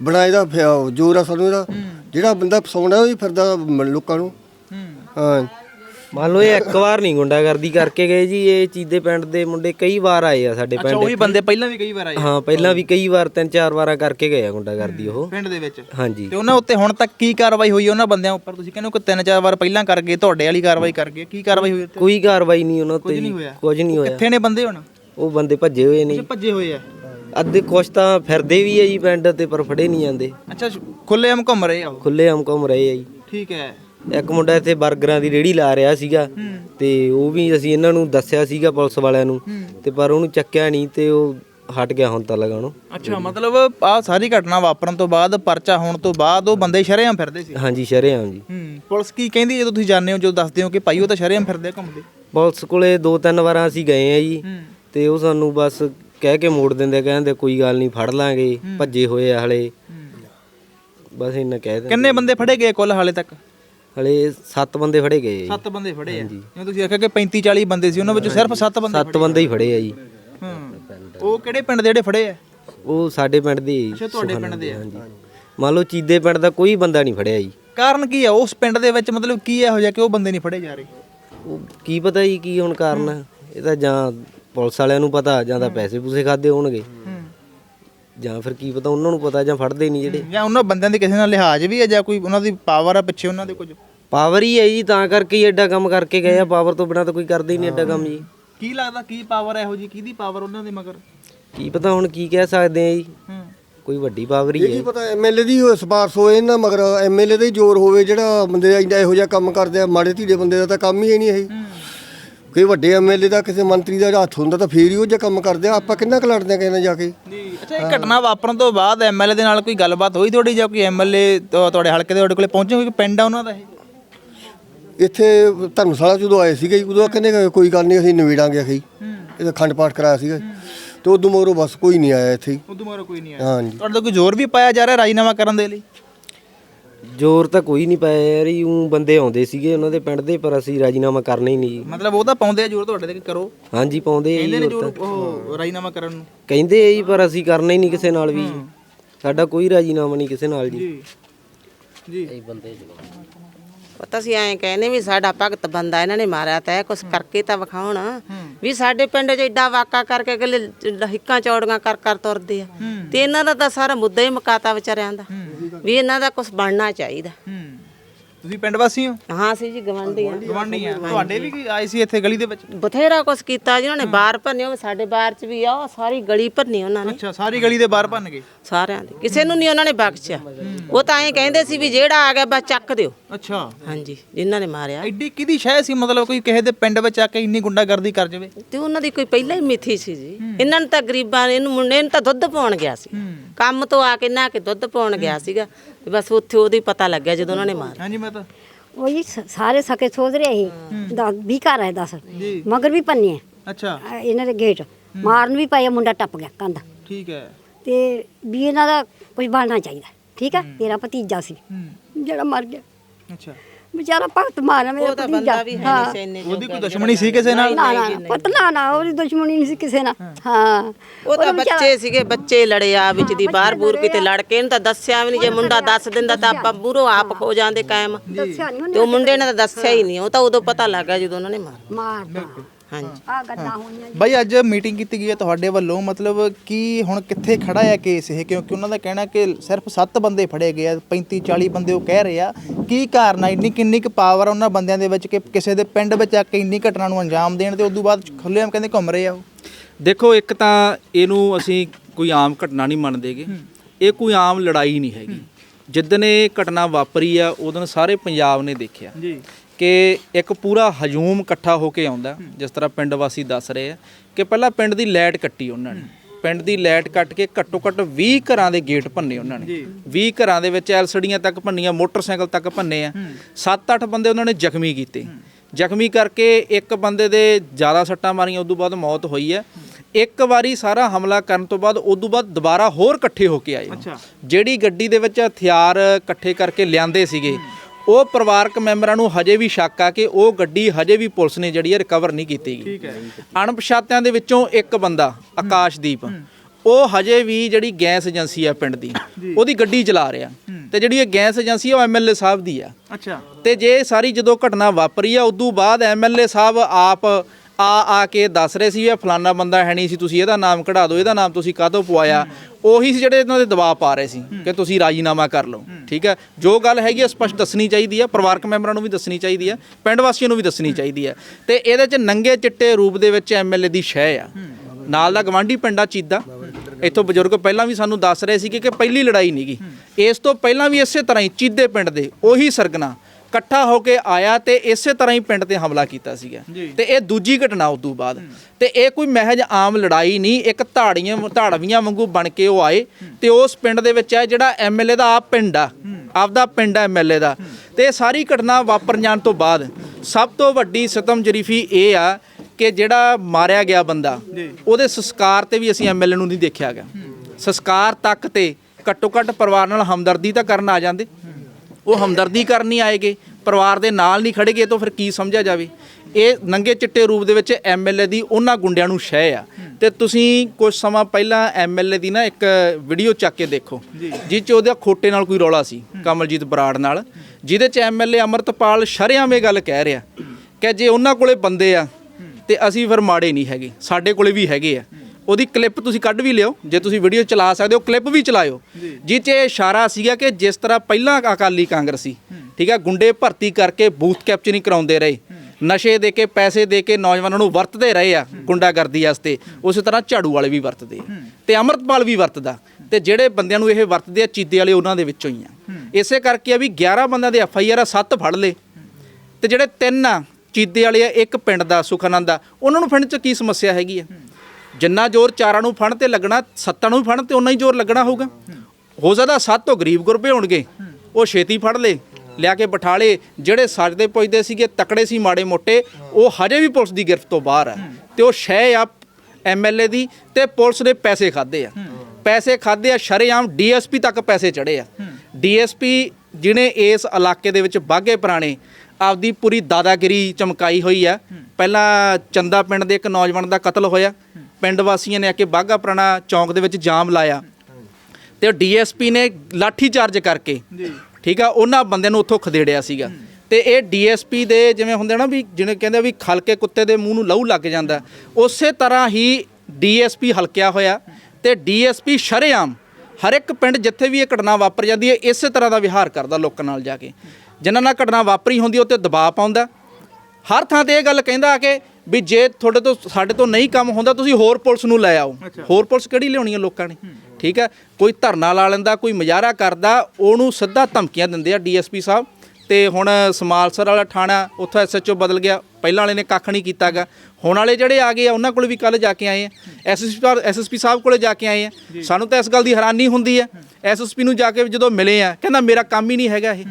ਬਣਾ ਇਹਦਾ ਫਿ- ਜ਼ੋਰ ਆ ਸਾਨੂੰ ਇਹਦਾ। ਜਿਹੜਾ ਬੰਦਾ ਫਸਾਉਣਾ ਉਹ ਹੀ ਫਿਰਦਾ ਲੋਕਾਂ ਨੂੰ। ਹਾਂ। ਮੰਨ ਲਓ ਇਹ ਇੱਕ ਵਾਰ ਨਹੀਂ ਗੁੰਡਾਗਰਦੀ ਕਰਕੇ ਗਏ ਜੀ ਇਹ ਚੀਦੇ ਪਿੰਡ ਦੇ ਮੁੰਡੇ ਕਈ ਵਾਰ ਆਏ ਆ ਸਾਡੇ ਅੱਛਾ ਪਿੰਡ ਉਹੀ ਬੰਦੇ ਪਹਿਲਾਂ ਵੀ ਕਈ ਵਾਰ ਆਏ ਹਾਂ ਪਹਿਲਾਂ ਵੀ ਕਈ ਵਾਰ ਤਿੰਨ ਚਾਰ ਵਾਰਾਂ ਕਰਕੇ ਗਏ ਆ ਗੁੰਡਾਗਰਦੀ ਉਹ। ਪਿੰਡ ਦੇ ਵਿੱਚ। ਹਾਂਜੀ। ਤੇ ਉਹਨਾਂ ਉੱਤੇ ਹੁਣ ਤੱਕ ਕੀ ਕਾਰਵਾਈ ਹੋਈ ਉਹਨਾਂ ਬੰਦਿਆਂ ਉੱਪਰ? ਤੁਸੀਂ ਕਹਿੰਦੇ ਹੋ ਕਿ ਤਿੰਨ ਚਾਰ ਵਾਰ ਪਹਿਲਾਂ ਕਰ ਗਏ ਤੁਹਾਡੇ ਵਾਲੀ ਕਾਰਵਾਈ ਕਰ ਗਏ। ਕੀ ਕਾਰਵਾਈ ਹੋਈ ਉੱਤੇ ਕੋਈ ਕਾਰਵਾਈ ਨਹੀਂ ਉਹਨਾਂ ਤੇ ਨਹੀਂ ਜੀ, ਹੋਇਆ। ਕੁਝ ਨਹੀਂ ਹੋਇਆ। ਕਿੱਥੇ ਨੇ ਬੰਦੇ ਹੁਣ? ਉਹ ਬੰਦੇ ਭੱਜੇ ਹੋਏ ਨੇ। ਭੱਜੇ ਹੋਏ ਆ। ਅੱਧੇ ਕੁਛ ਤਾਂ ਫਿਰਦੇ ਵੀ ਆ ਜੀ ਪਿੰਡ ਤੇ ਪਰ ਫੜੇ ਨਹੀਂ ਜਾਂਦੇ। ਅੱਛਾ ਖੁੱਲੇ ਆਮ ਘੁੰਮ ਰਹੇ ਆ ਉਹ। ਖੁੱਲੇ ਆਮ ਘੁੰਮ ਰਹੇ ਆ ਜੀ। ਠੀਕ ਹੈ। ਇੱਕ ਮੁੰਡਾ ਇੱਥੇ 버ਗਰਾਂ ਦੀ ਰੇੜੀ ਲਾ ਰਿਹਾ ਸੀਗਾ ਤੇ ਉਹ ਵੀ ਅਸੀਂ ਇਹਨਾਂ ਨੂੰ ਦੱਸਿਆ ਸੀਗਾ ਪੁਲਿਸ ਵਾਲਿਆਂ ਨੂੰ ਤੇ ਪਰ ਉਹਨੂੰ ਚੱਕਿਆ ਨਹੀਂ ਤੇ ਉਹ ਹਟ ਗਿਆ ਹੁਣ ਤਾਂ ਲਗਾਣੋ ਅੱਛਾ ਮਤਲਬ ਆ ਸਾਰੀ ਘਟਨਾ ਵਾਪਰਨ ਤੋਂ ਬਾਅਦ ਪਰਚਾ ਹੋਣ ਤੋਂ ਬਾਅਦ ਉਹ ਬੰਦੇ ਸ਼ਰੇਆਮ ਫਿਰਦੇ ਸੀ? ਹਾਂਜੀ ਸ਼ਰੇਆਮ ਜੀ। ਹੂੰ ਪੁਲਿਸ ਕੀ ਕਹਿੰਦੀ ਜਦੋਂ ਤੁਸੀਂ ਜਾਣਦੇ ਹੋ ਜਦੋਂ ਦੱਸਦੇ ਹੋ ਕਿ ਭਾਈ ਉਹ ਤਾਂ ਸ਼ਰੇਆਮ ਫਿਰਦੇ ਆ, ਘੁੰਮਦੇ? ਪੁਲਿਸ ਕੋਲੇ ਦੋ ਤਿੰਨ ਵਾਰਾਂ ਅਸੀਂ ਗਏ ਆ ਜੀ ਤੇ ਉਹ ਸਾਨੂੰ ਬਸ ਕਹਿ ਕੇ ਮੋੜ ਦਿੰਦੇ ਕਹਿੰਦੇ ਕੋਈ ਗੱਲ ਨਹੀਂ ਫੜ ਲਾਂਗੇ ਭੱਜੇ ਹੋਏ ਆ ਹਲੇ। ਬਸ ਇੰਨਾ ਕਹਿ ਦਿੰਦੇ। ਕਿੰਨੇ ਬੰਦੇ ਫੜੇ ਗਏ ਕੁੱਲ ਹਾਲੇ ਤੱਕ? ਹਲੇ 7 ਬੰਦੇ ਫੜੇ ਗਏ ਆ ਜੀ। ਸੱਤ ਬੰਦੇ ਫੜੇ ਆ। ਜਿਵੇਂ ਤੁਸੀਂ ਆਖਿਆ ਕਿ 35 40 ਬੰਦੇ ਸੀ ਉਹਨਾਂ ਵਿੱਚੋਂ ਸਿਰਫ 7 ਬੰਦੇ 7 ਬੰਦੇ ਹੀ ਫੜੇ ਆ ਜੀ। ਹੂੰ। ਉਹ ਕਿਹੜੇ ਪਿੰਡ ਦੇ ਜਿਹੜੇ ਫੜੇ ਆ? ਉਹ ਸਾਡੇ ਪਿੰਡ ਦੇ ਅੱਛਾ ਤੁਹਾਡੇ ਪਿੰਡ ਦੇ ਆ। ਹਾਂਜੀ। ਮੰਨ ਲਓ ਚੀਦੇ ਪਿੰਡ ਦਾ ਕੋਈ ਬੰਦਾ ਨਹੀਂ ਫੜਿਆ ਜੀ। ਕਾਰਨ ਕੀ ਆ? ਉਸ ਪਿੰਡ ਦੇ ਵਿੱਚ ਮਤਲਬ ਕੀ ਇਹੋ ਜਿਹਾ ਕਿ ਉਹ ਬੰਦੇ ਨਹੀਂ ਫੜੇ ਜਾ ਰਹੇ? ਉਹ ਕੀ ਪਤਾ ਜੀ ਕੀ ਹੁਣ ਕਾਰਨ ਆ। ਇਹ ਤਾਂ ਜਾਂ ਪੁਲਿਸ ਵਾਲਿਆਂ ਨੂੰ ਪਤਾ ਜਾਂ ਤਾਂ ਪੈਸੇ ਪੂਸੇ ਖਾਦੇ ਹੋਣਗੇ। ਜਾਂ ਫਿਰ ਕੀ ਪਤਾ ਉਹਨਾਂ ਨੂੰ ਪਤਾ ਜਾਂ ਫੜਦੇ ਨਹੀਂ ਜਿਹੜੇ। ਜਾਂ ਉਹਨਾਂ ਬੰਦਿਆਂ ਦੀ ਕਿਸੇ ਨਾਲ ਲਿਹਾਜ਼ ਵੀ ਹੈ ਜਾਂ ਕੋਈ ਉਹਨਾਂ ਦੀ ਪਾਵਰ ਆ ਪਿੱਛੇ ਉਹਨਾਂ ਦੇ ਕੁਝ? ਪਾਵਰ ਹੀ ਹੈ ਜੀ ਤਾਂ ਕਰਕੇ ਹੀ ਐਡਾ ਕੰਮ ਕਰਕੇ ਗਏ ਆ। ਪਾਵਰ ਤੋਂ ਬਿਨਾ ਤਾਂ ਕੋਈ ਕਰਦਾ ਹੀ ਨਹੀਂ ਐਡਾ ਕੰਮ ਜੀ। ਕੀ ਲੱਗਦਾ ਕੀ ਪਾਵਰ ਇਹੋ ਜੀ ਕਿਹਦੀ ਪਾਵਰ ਉਹਨਾਂ ਦੇ ਮਗਰ? ਕੀ ਪਤਾ ਹੁਣ ਕੀ ਕਹਿ ਸਕਦੇ ਆ ਜੀ। ਹੂੰ। ਕੋਈ ਵੱਡੀ ਪਾਵਰ ਹੀ ਕੀ ਹੈ। ਪਤਾ ਐਮਐਲਏ ਦੀ ਸਿਫਾਰਸ਼ ਹੋਏ ਇਹਨਾਂ ਮਗਰ ਐਮਐਲਏ ਦਾ ਹੀ ਜ਼ੋਰ ਹੋਵੇ ਜਿਹੜਾ ਬੰਦੇ ਇੰਨਾ ਇਹੋ ਜਿਹਾ ਕੰਮ ਕਰਦੇ ਆ ਮਾੜੇ ਧੀੜੇ ਬੰਦੇ ਦਾ ਤਾਂ ਕੰਮ ਹੀ ਨਹੀਂ ਇਹ। ਕੋਈ ਵੱਡੇ ਐਮਐਲਏ ਦਾ ਕਿਸੇ ਮੰਤਰੀ ਦਾ ਹੱਥ ਹੁੰਦਾ ਤਾਂ ਫੇਰ ਹੀ ਉਹ ਜਿਹਾ ਕੰਮ ਕਰਦੇ ਆ। ਆਪਾਂ ਕਿੰਨਾ ਕੁ ਲੜਦੇ ਆ ਕਿਸੇ ਨਾਲ ਜਾ ਕੇ? ਜੀ ਅੱਛਾ ਇਹ ਘਟਨਾ ਵਾਪਰਨ ਤੋਂ ਬਾਅਦ ਐਮਐਲਏ ਦੇ ਨਾਲ ਕੋਈ ਗੱਲਬਾਤ ਹੋਈ ਤੁਹਾਡੀ ਜਾਂ ਕੋਈ ਐਮਐਲਏ ਤੁਹਾਡੇ ਹਲਕੇ ਦੇ ਤੁਹਾਡੇ ਕੋਲੇ ਪਹੁੰਚੇ ਕੋਈ ਪਿੰਡ ਆ ਉਹਨਾਂ ਦਾ ਇਹ? ਇੱਥੇ ਧਰਮਸ਼ਾਲਾ ਜਦੋਂ ਆਏ ਸੀਗੇ ਜੀ, ਉਦੋਂ ਕਹਿੰਦੇ ਕੋਈ ਗੱਲ ਨਹੀਂ ਅਸੀਂ ਨਿਬੇੜਾਂਗੇ ਅਖੀ ਇਹਦਾ ਖੰਡ ਪਾਠ ਕਰਾਇਆ ਸੀਗਾ ਤੇ ਉਦੋਂ ਮਗਰੋਂ ਬਸ ਕੋਈ ਨਹੀਂ ਆਇਆ ਇੱਥੇ। ਉਦੋਂ ਮਾਰੋ ਕੋਈ ਨਹੀਂ ਆਇਆ। ਹਾਂਜੀ ਤੁਹਾਡੇ ਤੋਂ ਕੋਈ ਜ਼ੋਰ ਵੀ ਪਾਇਆ ਜਾ ਰਿਹਾ ਰਾਜੀਨਾਮਾ ਕਰਨ ਦੇ ਲਈ? ਜ਼ੋਰ ਤਾਂ ਕੋਈ ਨਹੀਂ ਪਾਇਆ ਯਾਰ ਊਂ ਬੰਦੇ ਆਉਂਦੇ ਸੀਗੇ ਉਹਨਾਂ ਦੇ ਪਿੰਡ ਦੇ ਪਰ ਅਸੀਂ ਰਾਜੀਨਾਮਾ ਕਰਨਾ ਹੀ ਨਹੀਂ। ਮਤਲਬ ਉਹ ਤਾਂ ਪਾਉਂਦੇ ਆ ਜ਼ੋਰ ਤੁਹਾਡੇ ਤੇ ਕਿ ਕਰੋ? ਹਾਂਜੀ ਪਾਉਂਦੇ ਆ ਕਹਿੰਦੇ ਜੀ ਨੇ ਜ਼ੋਰ ਉਹ ਰਾਜੀਨਾਮਾ ਕਰਨ ਨੂੰ। ਕਹਿੰਦੇ ਆ ਜੀ ਪਰ ਅਸੀਂ ਕਰਨਾ ਹੀ ਨਹੀਂ ਕਿਸੇ ਨਾਲ ਵੀ। ਸਾਡਾ ਕੋਈ ਰਾਜੀਨਾਮਾ ਨਹੀਂ ਕਿਸੇ ਨਾਲ ਜੀ। ਜੀ। ਜੀ। ਪਤਾ ਸੀ ਐਂ ਕਹਿੰਦੇ ਵੀ ਸਾਡਾ ਭਗਤ ਬੰਦਾ ਇਹਨਾਂ ਨੇ ਮਾਰਿਆ ਤਾਂ ਇਹ ਕੁਛ ਕਰਕੇ ਤਾਂ ਵਿਖਾਉਣ। ਵੀ ਸਾਡੇ ਪਿੰਡ 'ਚ ਐਡਾ ਵਾਕਾ ਕਰਕੇ ਅਗਲੇ ਹਿੱਕਾਂ ਚੌੜੀਆਂ ਕਰ ਕਰ ਤੁਰਦੇ ਆ। ਤੇ ਇਹਨਾਂ ਦਾ ਤਾਂ ਸਾਰਾ ਮੁੱਦਾ ਹੀ ਮੁਕਾਤਾ ਵਿਚਾਰਿਆਂ ਦਾ। ਵੀ ਇਹਨਾਂ ਦਾ ਕੁਝ ਬਣਨਾ ਚਾਹੀਦਾ। ਤੁਸੀਂ ਪਿੰਡ ਵਾਸੀ ਹੋ? ਹਾਂ ਸੀ ਜੀ ਗਵੰਡੀ ਆ ਗਵਾਂਢੀ ਆ ਤੁਹਾਡੇ ਵੀ ਕੀ ਆਏ ਸੀ ਇੱਥੇ ਗਲੀ ਦੇ ਵਿੱਚ? ਬਥੇਰਾ ਕੁਛ ਕੀਤਾ ਜੀ ਉਹਨਾਂ ਨੇ ਬਾਰ ਭੰਨੇ ਉਹ ਸਾਡੇ ਬਾਰ ਚ ਵੀ ਆ ਉਹ ਸਾਰੀ ਗਲੀ ਭੰਨੀ ਉਹਨਾਂ ਨੇ। ਅੱਛਾ ਸਾਰੀ ਗਲੀ ਦੇ ਬਾਹਰ ਭੰਨ ਗਏ? ਸਾਰਿਆਂ ਦੇ। ਕਿਸੇ ਨੂੰ ਨਹੀਂ ਉਹਨਾਂ ਨੇ ਬਖਸ਼ਿਆ। ਉਹ ਤਾਂ ਐਂ ਕਹਿੰਦੇ ਸੀ ਵੀ ਜਿਹੜਾ ਆ ਗਿਆ ਬਸ ਚੱਕ ਦਿਓ। ਅੱਛਾ। ਹਾਂਜੀ ਜਿਨ੍ਹਾਂ ਨੇ ਮਾਰਿਆ। ਐਡੀ ਕਿਹਦੀ ਸ਼ਹਿ ਸੀ? ਮਤਲਬ ਕੋਈ ਕਿਸੇ ਦੇ ਪਿੰਡ ਵਿੱਚ ਆ ਕੇ ਇੰਨੀ ਗੁੰਡਾਗਰਦੀ ਕਰ ਜਾਵੇ? ਤੇ ਉਹਨਾਂ ਦੀ ਕੋਈ ਪਹਿਲਾਂ ਹੀ ਮਿੱਥੀ ਸੀ ਜੀ। ਇਹਨਾਂ ਨੂੰ ਤਾਂ ਗਰੀਬਾਂ ਨੇ ਇਹਨੂੰ ਮੁੰਡੇ ਨੂੰ ਤਾਂ ਦੁੱਧ ਪਾਉਣ ਗਿਆ ਸੀ। ਕੰਮ ਤੋਂ ਆ ਕੇ ਨਾ ਕੇ ਦੁੱਧ ਪਾਉਣ ਗਿਆ ਸੀਗਾ। ਤੇ ਬਸ ਉੱਥੇ ਉਹਦੀ ਪਤਾ ਲੱਗਿਆ ਜਦੋਂ ਉਹਨਾਂ ਨੇ ਮਾਰਿਆ। ਹਾਂਜੀ ਮੈਂ ਤਾਂ ਉਹੀ ਸ- ਸਾਰੇ ਸਕੇ ਸੋਚ ਰਹੇ ਸੀ। ਦਾ ਵੀ ਘਰ ਹੈ ਦੱਸ। ਮਗਰ ਵੀ ਪੰਨੇ ਆ। ਅੱਛਾ। ਇਹਨਾਂ ਦੇ ਗੇਟ ਮਾਰਨ ਵੀ ਪਏ ਮੁੰਡਾ ਟੱਪ ਗਿਆ ਕੰਧ। ਠੀਕ ਹੈ। ਤੇ ਵੀ ਇਹਨਾਂ ਦਾ ਕੁਝ ਬਣਨਾ ਚਾਹੀਦਾ। ਠੀਕ ਹੈ? ਤੇਰਾ ਭਤੀਜਾ ਸੀ। ਜਿਹੜਾ ਮਰ ਗਿਆ। ਅੱਛਾ। ਵਿਚਾਰਾ ਭਗਤ ਮੇਰਾ ਉਹ ਤਾਂ ਭਤੀਜਾ। ਬੰਦਾ ਵੀ ਹੈ ਨਹੀਂ ਸੀ ਇੰਨੇ ਉਹਦੀ ਕੋਈ ਦੁਸ਼ਮਣੀ ਸੀ ਕਿਸੇ ਨਾਲ? ਨਾ ਨਾ ਪੁੱਤ ਨਾ ਨਾ ਉਹਦੀ ਦੁਸ਼ਮਣੀ ਨਹੀਂ ਸੀ ਕਿਸੇ ਨਾਲ। ਹਾਂ। ਉਹ ਤਾਂ ਬੱਚੇ ਸੀਗੇ ਬੱਚੇ ਲੜੇ ਆ ਵਿੱਚ ਦੀ ਬਾਹਰ ਬੂਰ ਕਿਤੇ ਲੜ ਕੇ ਇਹਨੂੰ ਤਾਂ ਦੱਸਿਆ ਵੀ ਨਹੀਂ ਜੇ ਮੁੰਡਾ ਦੱਸ ਦਿੰਦਾ ਤਾਂ ਆਪਾਂ ਬੂਰੋ ਆਪ ਖੋ ਜਾਂਦੇ ਕਾਇਮ। ਦੱਸਿਆ ਨਹੀਂ ਤੇ ਉਹ ਮੁੰਡੇ ਨੇ ਤਾਂ ਦੱਸਿਆ ਹੀ ਨਹੀਂ ਉਹ ਤਾਂ ਉਦੋਂ ਪਤਾ ਲੱਗਾ ਜਦੋਂ ਉਹਨਾਂ ਨੇ ਮਾਰ ਮਾਰਦਾ ਹਾਂਜੀ। ਆ ਗੱਲਾਂ ਹੋਈਆਂ ਬਾਈ ਅੱਜ ਮੀਟਿੰਗ ਕੀਤੀ ਗਈ ਹੈ ਤੁਹਾਡੇ ਵੱਲੋਂ ਮਤਲਬ ਕੀ ਹੁਣ ਕਿੱਥੇ ਖੜਾ ਹੈ ਕੇਸ ਇਹ? ਕਿਉਂਕਿ ਉਹਨਾਂ ਦਾ ਕਹਿਣਾ ਕਿ ਸਿਰਫ 7 ਬੰਦੇ ਫੜੇ ਗਏ ਆ 35 40 ਬੰਦੇ ਉਹ ਕਹਿ ਰਹੇ ਆ। ਕੀ ਕਾਰਨ ਆ? ਇੰਨੀ ਕਿੰਨੀ ਕੁ ਪਾਵਰ ਉਹਨਾਂ ਬੰਦਿਆਂ ਦੇ ਵਿੱਚ ਕਿ ਕਿਸੇ ਦੇ ਪਿੰਡ ਵਿੱਚ ਆ ਕੇ ਇੰਨੀ ਘਟਨਾ ਨੂੰ ਅੰਜਾਮ ਦੇਣ ਤੇ ਉਦੋਂ ਬਾਅਦ ਖੁੱਲ੍ਹੇਆਮ ਕਹਿੰਦੇ ਘੁੰਮ ਰਹੇ ਆ ਉਹ? ਦੇਖੋ ਇੱਕ ਤਾਂ ਇਹਨੂੰ ਅਸੀਂ ਕੋਈ ਆਮ ਘਟਨਾ ਨਹੀਂ ਮੰਨਦੇਗੇ ਇਹ ਕੋਈ ਆਮ ਲੜਾਈ ਨਹੀਂ ਹੈਗੀ। ਜਿੱਦਣ ਇਹ ਘਟਨਾ ਵਾਪਰੀ ਆ ਉਦੋਂ ਸਾਰੇ ਪੰਜਾਬ ਨੇ ਦੇਖਿਆ। ਜੀ। ਕਿ ਇੱਕ ਪੂਰਾ ਹਜੂਮ ਇਕੱਠਾ ਹੋ ਕੇ ਆਉਂਦਾ ਜਿਸ ਤਰ੍ਹਾਂ ਪਿੰਡ ਵਾਸੀ ਦੱਸ ਰਹੇ ਆ ਕਿ ਪਹਿਲਾਂ ਪਿੰਡ ਦੀ ਲਾਈਟ ਕੱਟੀ ਉਹਨਾਂ ਨੇ। ਪਿੰਡ ਦੀ ਲਾਈਟ ਕੱਟ ਕੇ ਘੱਟੋ ਘੱਟ 20 ਘਰਾਂ ਦੇ ਗੇਟ ਭੰਨੇ ਉਹਨਾਂ ਨੇ। 20 ਘਰਾਂ ਦੇ ਵਿੱਚ ਐਲਸੀਡੀਆਂ ਤੱਕ ਭੰਨੀਆਂ ਮੋਟਰਸਾਈਕਲ ਤੱਕ ਭੰਨੇ ਆ। 7-8 ਬੰਦੇ ਉਹਨਾਂ ਨੇ ਜ਼ਖਮੀ ਕੀਤੇ। ਜ਼ਖਮੀ ਕਰਕੇ ਇੱਕ ਬੰਦੇ ਦੇ ਜ਼ਿਆਦਾ ਸੱਟਾਂ ਮਾਰੀਆਂ ਉਦੋਂ ਬਾਅਦ ਮੌਤ ਹੋਈ ਹੈ। ਇੱਕ ਵਾਰੀ ਸਾਰਾ ਹਮਲਾ ਕਰਨ ਤੋਂ ਬਾਅਦ ਉਦੋਂ ਬਾਅਦ ਦੁਬਾਰਾ ਹੋਰ ਇਕੱਠੇ ਹੋ ਕੇ ਆਏ ਜਿਹੜੀ ਗੱਡੀ ਦੇ ਵਿੱਚ ਹਥਿਆਰ ਇਕੱਠੇ ਕਰਕੇ ਲਿਆਂਦੇ ਸੀਗੇ ਉਹ ਪਰਿਵਾਰਕ ਮੈਂਬਰਾਂ ਨੂੰ ਹਜੇ ਵੀ ਸ਼ੱਕ ਆ ਕਿ ਉਹ ਗੱਡੀ ਹਜੇ ਵੀ ਪੁਲਿਸ ਨੇ ਜਿਹੜੀ ਹੈ ਰਿਕਵਰ ਨਹੀਂ ਕੀਤੀ ਗਈ ਠੀਕ ਹੈ। ਅਣਪਛਾਤਿਆਂ ਦੇ ਵਿੱਚੋਂ ਇੱਕ ਬੰਦਾ ਆਕਾਸ਼ਦੀਪ ਉਹ ਹਜੇ ਵੀ ਜਿਹੜੀ ਗੈਸ ਏਜੰਸੀ ਆ ਪਿੰਡ ਦੀ ਉਹਦੀ ਗੱਡੀ ਚਲਾ ਰਿਹਾ। ਤੇ ਜਿਹੜੀ ਇਹ ਗੈਸ ਏਜੰਸੀ ਆ ਉਹ ਐਮਐਲਏ ਸਾਹਿਬ ਦੀ ਆ। ਅੱਛਾ। ਤੇ ਜੇ ਸਾਰੀ ਜਦੋਂ ਘਟਨਾ ਵਾਪਰੀ ਆ ਉਦੋਂ ਬਾਅਦ ਐਮਐਲਏ ਸਾਹਿਬ ਆਪ ਆ ਆ ਕੇ ਦੱਸ ਰਹੇ ਸੀ ਇਹ ਫਲਾਨਾ ਬੰਦਾ ਹੈ ਨਹੀਂ ਸੀ ਤੁਸੀਂ ਇਹਦਾ ਨਾਮ ਕਢਾ ਦਿਓ ਇਹਦਾ ਨਾਮ ਤੁਸੀਂ ਕਾਹਤੋਂ ਪਵਾਇਆ? ਉਹੀ ਸੀ ਜਿਹੜੇ ਇਹਨਾਂ ਦੇ ਦਬਾਅ ਪਾ ਰਹੇ ਸੀ ਕਿ ਤੁਸੀਂ ਰਾਜੀਨਾਮਾ ਕਰ ਲਓ ਠੀਕ ਹੈ? ਜੋ ਗੱਲ ਹੈਗੀ ਆ ਸਪਸ਼ਟ ਦੱਸਣੀ ਚਾਹੀਦੀ ਹੈ ਪਰਿਵਾਰਕ ਮੈਂਬਰਾਂ ਨੂੰ ਵੀ ਦੱਸਣੀ ਚਾਹੀਦੀ ਹੈ ਪਿੰਡ ਵਾਸੀਆਂ ਨੂੰ ਵੀ ਦੱਸਣੀ ਚਾਹੀਦੀ ਹੈ ਤੇ ਇਹਦੇ 'ਚ ਨੰਗੇ ਚਿੱਟੇ ਰੂਪ ਦੇ ਵਿੱਚ ਐਮਐਲਏ ਦੀ ਸ਼ਹਿ ਆ। ਨਾਲ ਦਾ ਗਵਾਂਢੀ ਪਿੰਡਾ ਚੀਦਾ। ਇੱਥੋਂ ਬਜ਼ੁਰਗ ਪਹਿਲਾਂ ਵੀ ਸਾਨੂੰ ਦੱਸ ਰਹੇ ਸੀ ਕਿ ਪਹਿਲੀ ਲੜਾਈ ਨਹੀਂਗੀ ਇਸ ਤੋਂ ਪਹਿਲਾਂ ਵੀ ਇਸੇ ਤਰ੍ਹਾਂ ਹੀ ਚੀਦੇ ਪਿੰਡ ਦੇ ਉਹੀ ਸਰਗਨਾ ਇਕੱਠਾ ਹੋ ਕੇ ਆਇਆ ਤੇ ਇਸੇ ਤਰ੍ਹਾਂ ਹੀ ਪਿੰਡ ਤੇ ਹਮਲਾ ਕੀਤਾ ਸੀਗਾ। ਤੇ ਇਹ ਦੂਜੀ ਘਟਨਾ ਉਸ ਤੋਂ ਬਾਅਦ। ਤੇ ਇਹ ਕੋਈ ਮਹਿਜ ਆਮ ਲੜਾਈ ਨਹੀਂ ਇੱਕ ਧਾੜੀਆਂ ਧਾੜਵੀਆਂ ਵਾਂਗੂ ਬਣ ਕੇ ਉਹ ਆਏ। ਤੇ ਉਸ ਪਿੰਡ ਦੇ ਵਿੱਚ ਹੈ ਜਿਹੜਾ ਐਮਐਲਏ ਦਾ ਆਪ ਪਿੰਡ ਆ। ਆਪਦਾ ਪਿੰਡ ਹੈ ਐਮਐਲਏ ਦਾ। ਤੇ ਇਹ ਸਾਰੀ ਘਟਨਾ ਵਾਪਰ ਜਾਣ ਤੋਂ ਬਾਅਦ ਸਭ ਤੋਂ ਵੱਡੀ ਸਤਮ ਜਰੀਫੀ ਇਹ ਆ ਕਿ ਜਿਹੜਾ ਮਾਰਿਆ ਗਿਆ ਬੰਦਾ ਉਹਦੇ ਸੰਸਕਾਰ ਤੇ ਵੀ ਅਸੀਂ ਐਮਐਲਏ ਨੂੰ ਨਹੀਂ ਦੇਖਿਆ ਗਿਆ ਸੰਸਕਾਰ ਤੱਕ ਤੇ ਘੱਟੋ ਘੱਟ ਪਰਿਵਾਰ ਨਾਲ ਹਮਦਰਦੀ ਤਾਂ ਕਰਨ ਆ ਜਾਂਦੇ। ਉਹ ਹਮਦਰਦੀ ਕਰਨ ਨਹੀਂ ਆਏਗੇ ਪਰਿਵਾਰ ਦੇ ਨਾਲ ਨਹੀਂ ਖੜੇਗੇ ਤਾਂ ਫਿਰ ਕੀ ਸਮਝਿਆ ਜਾਵੇ? ਇਹ ਨੰਗੇ ਚਿੱਟੇ ਰੂਪ ਦੇ ਵਿੱਚ ਐਮਐਲਏ ਦੀ ਉਹਨਾਂ ਗੁੰਡਿਆਂ ਨੂੰ ਸ਼ਹਿ ਆ। ਤੇ ਤੁਸੀਂ ਕੁਝ ਸਮਾਂ ਪਹਿਲਾਂ ਐਮਐਲਏ ਦੀ ਨਾ ਇੱਕ ਵੀਡੀਓ ਚੱਕ ਕੇ ਦੇਖੋ ਜਿਸ ਚ ਉਹਦਾ ਖੋਟੇ ਨਾਲ ਕੋਈ ਰੌਲਾ ਸੀ ਕਮਲਜੀਤ ਬਰਾੜ ਨਾਲ ਜਿਹਦੇ ਚ ਐਮਐਲਏ ਅਮਰਤਪਾਲ ਸ਼ਰਿਆਵੇਂ ਗੱਲ ਕਹਿ ਰਿਹਾ ਕਿ ਜੇ ਉਹਨਾਂ ਕੋਲੇ ਬੰਦੇ ਆ ਤੇ ਅਸੀਂ ਫਿਰ ਮਾੜੇ ਨਹੀਂ ਹੈਗੇ ਸਾਡੇ ਕੋਲੇ ਵੀ ਹੈਗੇ ਆ। ਉਹਦੀ ਕਲਿੱਪ ਤੁਸੀਂ ਕੱਢ ਵੀ ਲਿਓ ਜੇ ਤੁਸੀਂ ਵੀਡੀਓ ਚਲਾ ਸਕਦੇ ਹੋ ਕਲਿੱਪ ਵੀ ਚਲਾਇਓ। ਜਿਹ 'ਚ ਇਹ ਇਸ਼ਾਰਾ ਸੀਗਾ ਕਿ ਜਿਸ ਤਰ੍ਹਾਂ ਪਹਿਲਾਂ ਅਕਾਲੀ ਕਾਂਗਰਸੀ ਠੀਕ ਹੈ ਗੁੰਡੇ ਭਰਤੀ ਕਰਕੇ ਬੂਥ ਕੈਪਚਰਿੰਗ ਕਰਾਉਂਦੇ ਰਹੇ। ਨਸ਼ੇ ਦੇ ਕੇ ਪੈਸੇ ਦੇ ਕੇ ਨੌਜਵਾਨਾਂ ਨੂੰ ਵਰਤਦੇ ਰਹੇ ਆ ਗੁੰਡਾਗਰਦੀ ਵਾਸਤੇ। ਉਸੇ ਤਰ੍ਹਾਂ ਝਾੜੂ ਵਾਲੇ ਵੀ ਵਰਤਦੇ ਆ। ਤੇ ਅਮਰਤਪਾਲ ਵੀ ਵਰਤਦਾ। ਤੇ ਜਿਹੜੇ ਬੰਦਿਆਂ ਨੂੰ ਇਹ ਵਰਤਦੇ ਆ ਚੀਤੇ ਵਾਲੇ ਉਹਨਾਂ ਦੇ ਵਿੱਚੋਂ ਹੀ ਆ। ਇਸੇ ਕਰਕੇ ਆ ਵੀ 11 ਬੰਦਿਆਂ ਦੇ ਐਫ ਆਈ ਆਰ ਆ 7 ਫੜ ਲਏ। ਤੇ ਜਿਹੜੇ ਤਿੰਨ ਆ ਚੀਤੇ ਵਾਲੇ ਆ ਇੱਕ ਪਿੰਡ ਦਾ ਸੁਖਾਨੰਦ ਦਾ ਉਹਨਾਂ ਨੂੰ ਫੜਨ ਚ ਕੀ ਸਮੱਸਿਆ ਹੈਗੀ ਆ? ਜਿੰਨਾ ਜ਼ੋਰ ਚਾਰਾਂ ਨੂੰ ਫੜਨ ਤੇ ਲੱਗਣਾ, ਸੱਤਾਂ ਨੂੰ ਫੜਨ ਤੇ ਉਨਾ ਹੀ ਜ਼ੋਰ ਲੱਗਣਾ ਹੋਊਗਾ। ਹੋ ਸਕਦਾ ਸੱਤ ਤੋਂ ਗਰੀਬ ਗੁਰਬੇ ਹੋਣਗੇ, ਉਹ ਛੇਤੀ ਫੜ ਲੇ, ਲਿਆ ਕੇ ਬਿਠਾ ਲੇ, ਜਿਹੜੇ ਸੱਜਦੇ ਪੁੱਜਦੇ ਸੀਗੇ, ਤਕੜੇ ਸੀ ਮਾੜੇ ਮੋਟੇ, ਉਹ ਹਜੇ ਵੀ ਪੁਲਿਸ ਦੀ ਗ੍ਰਿਫ਼ਤ ਤੋਂ ਬਾਹਰ ਆ ਤੇ ਉਹ ਸ਼ੈ ਆ ਐਮਐਲਏ ਦੀ, ਤੇ ਪੁਲਿਸ ਨੇ ਪੈਸੇ ਖਾਦੇ ਆ। ਪੈਸੇ ਖਾਦੇ ਆ, ਸ਼ਰੇਆਮ ਡੀਐਸਪੀ ਤੱਕ ਪੈਸੇ ਚੜੇ ਆ। ਡੀਐਸਪੀ ਜਿਹਨੇ ਇਸ ਇਲਾਕੇ ਦੇ ਵਿੱਚ ਬਾਗੇ ਪੁਰਾਣੇ, ਆਪਦੀ ਪੂਰੀ ਦਾਦਾਗਿਰੀ ਚਮਕਾਈ ਹੋਈ ਆ। ਪਹਿਲਾਂ ਚੰਦਾ ਪਿੰਡ ਦੇ ਇੱਕ ਨੌਜਵਾਨ ਦਾ ਕਤਲ ਹੋਇਆ। ਪਿੰਡ ਵਾਸੀਆਂ ਨੇ ਆ ਕੇ ਬਾਗਾ ਪੁਰਾਣਾ ਚੌਂਕ ਦੇ ਵਿੱਚ ਜਾਮ ਲਾਇਆ। ਤੇ ਡੀਐਸਪੀ ਨੇ ਲਾਠੀ ਚਾਰਜ ਕਰਕੇ ਠੀਕ ਆ ਉਹਨਾਂ ਬੰਦਿਆਂ ਨੂੰ ਉੱਥੋਂ ਖਦੇੜਿਆ ਸੀਗਾ। ਤੇ ਇਹ ਡੀਐਸਪੀ ਦੇ ਜਿਵੇਂ ਹੁੰਦੇ ਨਾ ਵੀ ਜਿਹਨੇ ਕਹਿੰਦੇ ਵੀ ਖਲਕੇ ਕੁੱਤੇ ਦੇ ਮੂੰਹ ਨੂੰ ਲਹੂ ਲੱਗ ਜਾਂਦਾ। ਉਸੇ ਤਰ੍ਹਾਂ ਹੀ ਡੀਐਸਪੀ ਹਲਕਿਆ ਹੋਇਆ ਤੇ ਡੀਐਸਪੀ ਸ਼ਰੇਆਮ ਹਰ ਇੱਕ ਪਿੰਡ ਜਿੱਥੇ ਵੀ ਇਹ ਘਟਨਾ ਵਾਪਰ ਜਾਂਦੀ ਹੈ ਇਸੇ ਤਰ੍ਹਾਂ ਦਾ ਵਿਹਾਰ ਕਰਦਾ ਲੋਕਾਂ ਨਾਲ ਜਾ ਕੇ। ਜਿਨ੍ਹਾਂ ਨਾਲ ਘਟਨਾ ਵਾਪਰੀ ਹੁੰਦੀ ਉਹ ਤੇ ਦਬਾਅ ਪਾਉਂਦਾ। ਹਰ ਥਾਂ ਤੇ ਇਹ ਗੱਲ ਕਹਿੰਦਾ ਕਿ ਵੀ ਜੇ ਤੁਹਾਡੇ ਤੋਂ ਸਾਡੇ ਤੋਂ ਨਹੀਂ ਕੰਮ ਹੁੰਦਾ ਤੁਸੀਂ ਹੋਰ ਪੁਲਿਸ ਨੂੰ ਲੈ ਆਓ। ਹੋਰ ਪੁਲਿਸ ਕਿਹੜੀ ਲਿਆਉਣੀ ਹੈ ਲੋਕਾਂ ਨੇ? ਠੀਕ ਹੈ ਕੋਈ ਧਰਨਾ ਲਾ ਲੈਂਦਾ ਕੋਈ ਮੁਜ਼ਾਹਰਾ ਕਰਦਾ ਉਹਨੂੰ ਸਿੱਧਾ ਧਮਕੀਆਂ ਦਿੰਦੇ ਆ ਡੀਐਸਪੀ ਸਾਹਿਬ। ਤੇ ਹੁਣ ਸਮਾਲਸਰ ਵਾਲਾ ਥਾਣਾ ਉੱਥੋਂ ਐਸਐਚਓ ਬਦਲ ਗਿਆ। ਪਹਿਲਾਂ ਵਾਲੇ ਨੇ ਕੱਖ ਨਹੀਂ ਕੀਤਾਗਾ। ਹੁਣ ਵਾਲੇ ਜਿਹੜੇ ਆ ਗਏ ਆ ਉਹਨਾਂ ਕੋਲ ਵੀ ਕੱਲ ਜਾ ਕੇ ਆਏ ਆ। ਐਸਐਸਪੀ ਸਾਹਿਬ ਐਸਐਸਪੀ ਸਾਹਿਬ ਕੋਲੇ ਜਾ ਕੇ ਆਏ ਆ। ਸਾਨੂੰ ਤਾਂ ਇਸ ਗੱਲ ਦੀ ਹੈਰਾਨੀ ਹੁੰਦੀ ਹੈ। ਐਸਐਸਪੀ ਨੂੰ ਜਾ ਕੇ ਜਦੋਂ ਮਿਲੇ ਆ ਕਹਿੰਦਾ ਮੇਰਾ ਕੰਮ ਹੀ ਨਹੀਂ ਹੈਗਾ ਇਹ।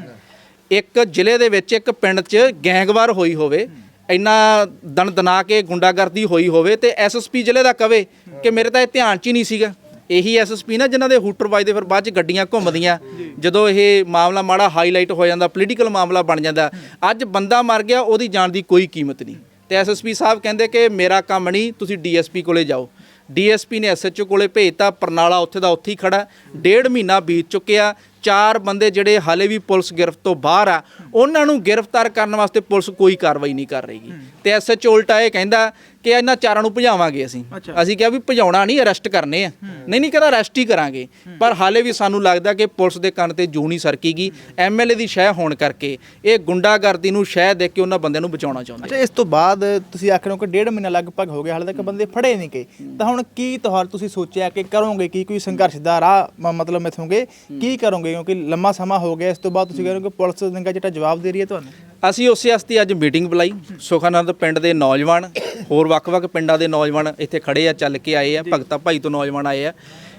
ਇੱਕ ਜ਼ਿਲ੍ਹੇ ਦੇ ਵਿੱਚ ਇੱਕ ਪਿੰਡ 'ਚ ਗੈਂਗਵਾਰ ਹੋਈ ਹੋਵੇ ਇੰਨਾ ਦਣ ਦਨਾ ਕੇ ਗੁੰਡਾਗਰਦੀ ਹੋਈ ਹੋਵੇ ਤੇ ਐਸਐਸਪੀ ਜ਼ਿਲ੍ਹੇ ਦਾ ਕਵੇ ਕਿ ਮੇਰੇ ਤਾਂ ਇਹ ਧਿਆਨ 'ਚ ਹੀ ਨਹੀਂ ਸੀਗਾ। ਇਹੀ ਐਸਐਸਪੀ ਨਾ ਜਿਨ੍ਹਾਂ ਦੇ ਹੂਟਰ ਵੱਜਦੇ ਫਿਰ ਬਾਅਦ 'ਚ ਗੱਡੀਆਂ ਘੁੰਮਦੀਆਂ। ਜਦੋਂ ਇਹ ਮਾਮਲਾ ਮਾੜਾ ਹਾਈਲਾਈਟ ਹੋ ਜਾਂਦਾ ਪੋਲੀਟੀਕਲ ਮਾਮਲਾ ਬਣ ਜਾਂਦਾ ਅੱਜ ਬੰਦਾ ਮਰ ਗਿਆ ਉਹਦੀ ਜਾਨ ਦੀ ਕੋਈ ਕੀਮਤ ਨਹੀਂ। ਤੇ ਐਸਐਸਪੀ ਸਾਹਿਬ ਕਹਿੰਦੇ ਕਿ ਮੇਰਾ ਕੰਮ ਨਹੀਂ ਤੁਸੀਂ ਡੀਐਸਪੀ ਕੋਲੇ ਜਾਓ। ਡੀਐਸਪੀ ਨੇ ਐਸਐਚਓ ਕੋਲੇ ਭੇਜਤਾ ਪਰਨਾਲਾ ਉੱਥੇ ਦਾ ਉੱਥੇ ਹੀ ਖੜਾ। ਡੇਢ ਮਹੀਨਾ ਬੀਤ ਚੁੱਕਿਆ ਚਾਰ ਬੰਦੇ ਜਿਹੜੇ ਹਾਲੇ ਵੀ ਪੁਲਿਸ ਗ੍ਰਿਫ਼ਤ ਤੋਂ ਬਾਹਰ ਆ, ਉਹਨਾਂ ਨੂੰ ਗ੍ਰਿਫਤਾਰ ਕਰਨ ਵਾਸਤੇ ਪੁਲਿਸ ਕੋਈ ਕਾਰਵਾਈ ਨਹੀਂ ਕਰ ਰਹੀਗੀ ਤੇ ਐਸਐਚਓ ਉਲਟਾ ਇਹ ਕਹਿੰਦਾ ਕਿ ਇਹਨਾਂ ਚਾਰਾਂ ਨੂੰ ਭਜਾਵਾਂਗੇ ਅਸੀਂ। ਅਸੀਂ ਕਿਹਾ ਵੀ ਭਜਾਉਣਾ ਨਹੀਂ ਅਰੈਸਟ ਕਰਨੇ ਆ। ਨਹੀਂ ਨਹੀਂ ਕਹਿੰਦਾ ਅਰੈਸਟ ਹੀ ਕਰਾਂਗੇ। ਪਰ ਹਾਲੇ ਵੀ ਸਾਨੂੰ ਲੱਗਦਾ ਕਿ ਪੁਲਿਸ ਦੇ ਕੰਨ ਤੇ ਜੂ ਨਹੀਂ ਸਰਕੀਗੀ। ਐਮਐਲਏ ਦੀ ਸ਼ਹਿ ਹੋਣ ਕਰਕੇ ਇਹ ਗੁੰਡਾਗਰਦੀ ਨੂੰ ਸ਼ਹਿ ਦੇ ਕੇ ਉਹਨਾਂ ਬੰਦਿਆਂ ਨੂੰ ਬਚਾਉਣਾ ਚਾਹੁੰਦੇ ਅੱਛਾ ਇਸ ਤੋਂ ਬਾਅਦ ਤੁਸੀਂ ਆਖ ਰਹੇ ਹੋ ਕਿ ਡੇਢ ਮਹੀਨਾ ਲਗਭਗ ਹੋ ਗਿਆ ਹਾਲੇ ਤੱਕ ਬੰਦੇ ਫੜੇ ਨਹੀਂ ਗਏ। ਤਾਂ ਹੁਣ ਕੀ ਤੁਹਾਰ ਤੁਸੀਂ ਸੋਚਿਆ ਕਿ ਕਰੋਗੇ? ਕੀ ਕੋਈ ਸੰਘਰਸ਼ ਦਾ ਰਾਹ ਮਤਲਬ ਮਿਥੋਗੇ ਕੀ ਕਰੋਗੇ? ਕਿਉਂਕਿ ਲੰਮਾ ਸਮਾਂ ਹੋ ਗਿਆ ਇਸ ਤੋਂ ਬਾਅਦ ਤੁਸੀਂ ਕਹਿ ਰਹੇ ਹੋ ਕਿ ਪੁਲਿਸ ਨਿੰਗਾ ਜਿਹੜਾ ਜਵਾਬ ਦੇ ਰਹੀ ਹੈ ਤੁਹਾਨੂੰ। ਅਸੀਂ ਉਸੇ ਵਾਸਤੇ ਅੱਜ ਮੀਟਿੰਗ ਬੁਲਾਈ। ਸੁਖਾਨੰਦ ਪਿੰਡ ਦੇ ਨੌਜਵਾਨ ਹੋਰ ਵੱਖ-ਵੱਖ ਪਿੰਡਾਂ ਦੇ ਨੌਜਵਾਨ ਇੱਥੇ ਖੜੇ ਆ ਚੱਲ ਕੇ ਆਏ ਆ ਭਗਤਾ ਭਾਈ ਤੋਂ ਨੌਜਵਾਨ ਆਏ ਆ।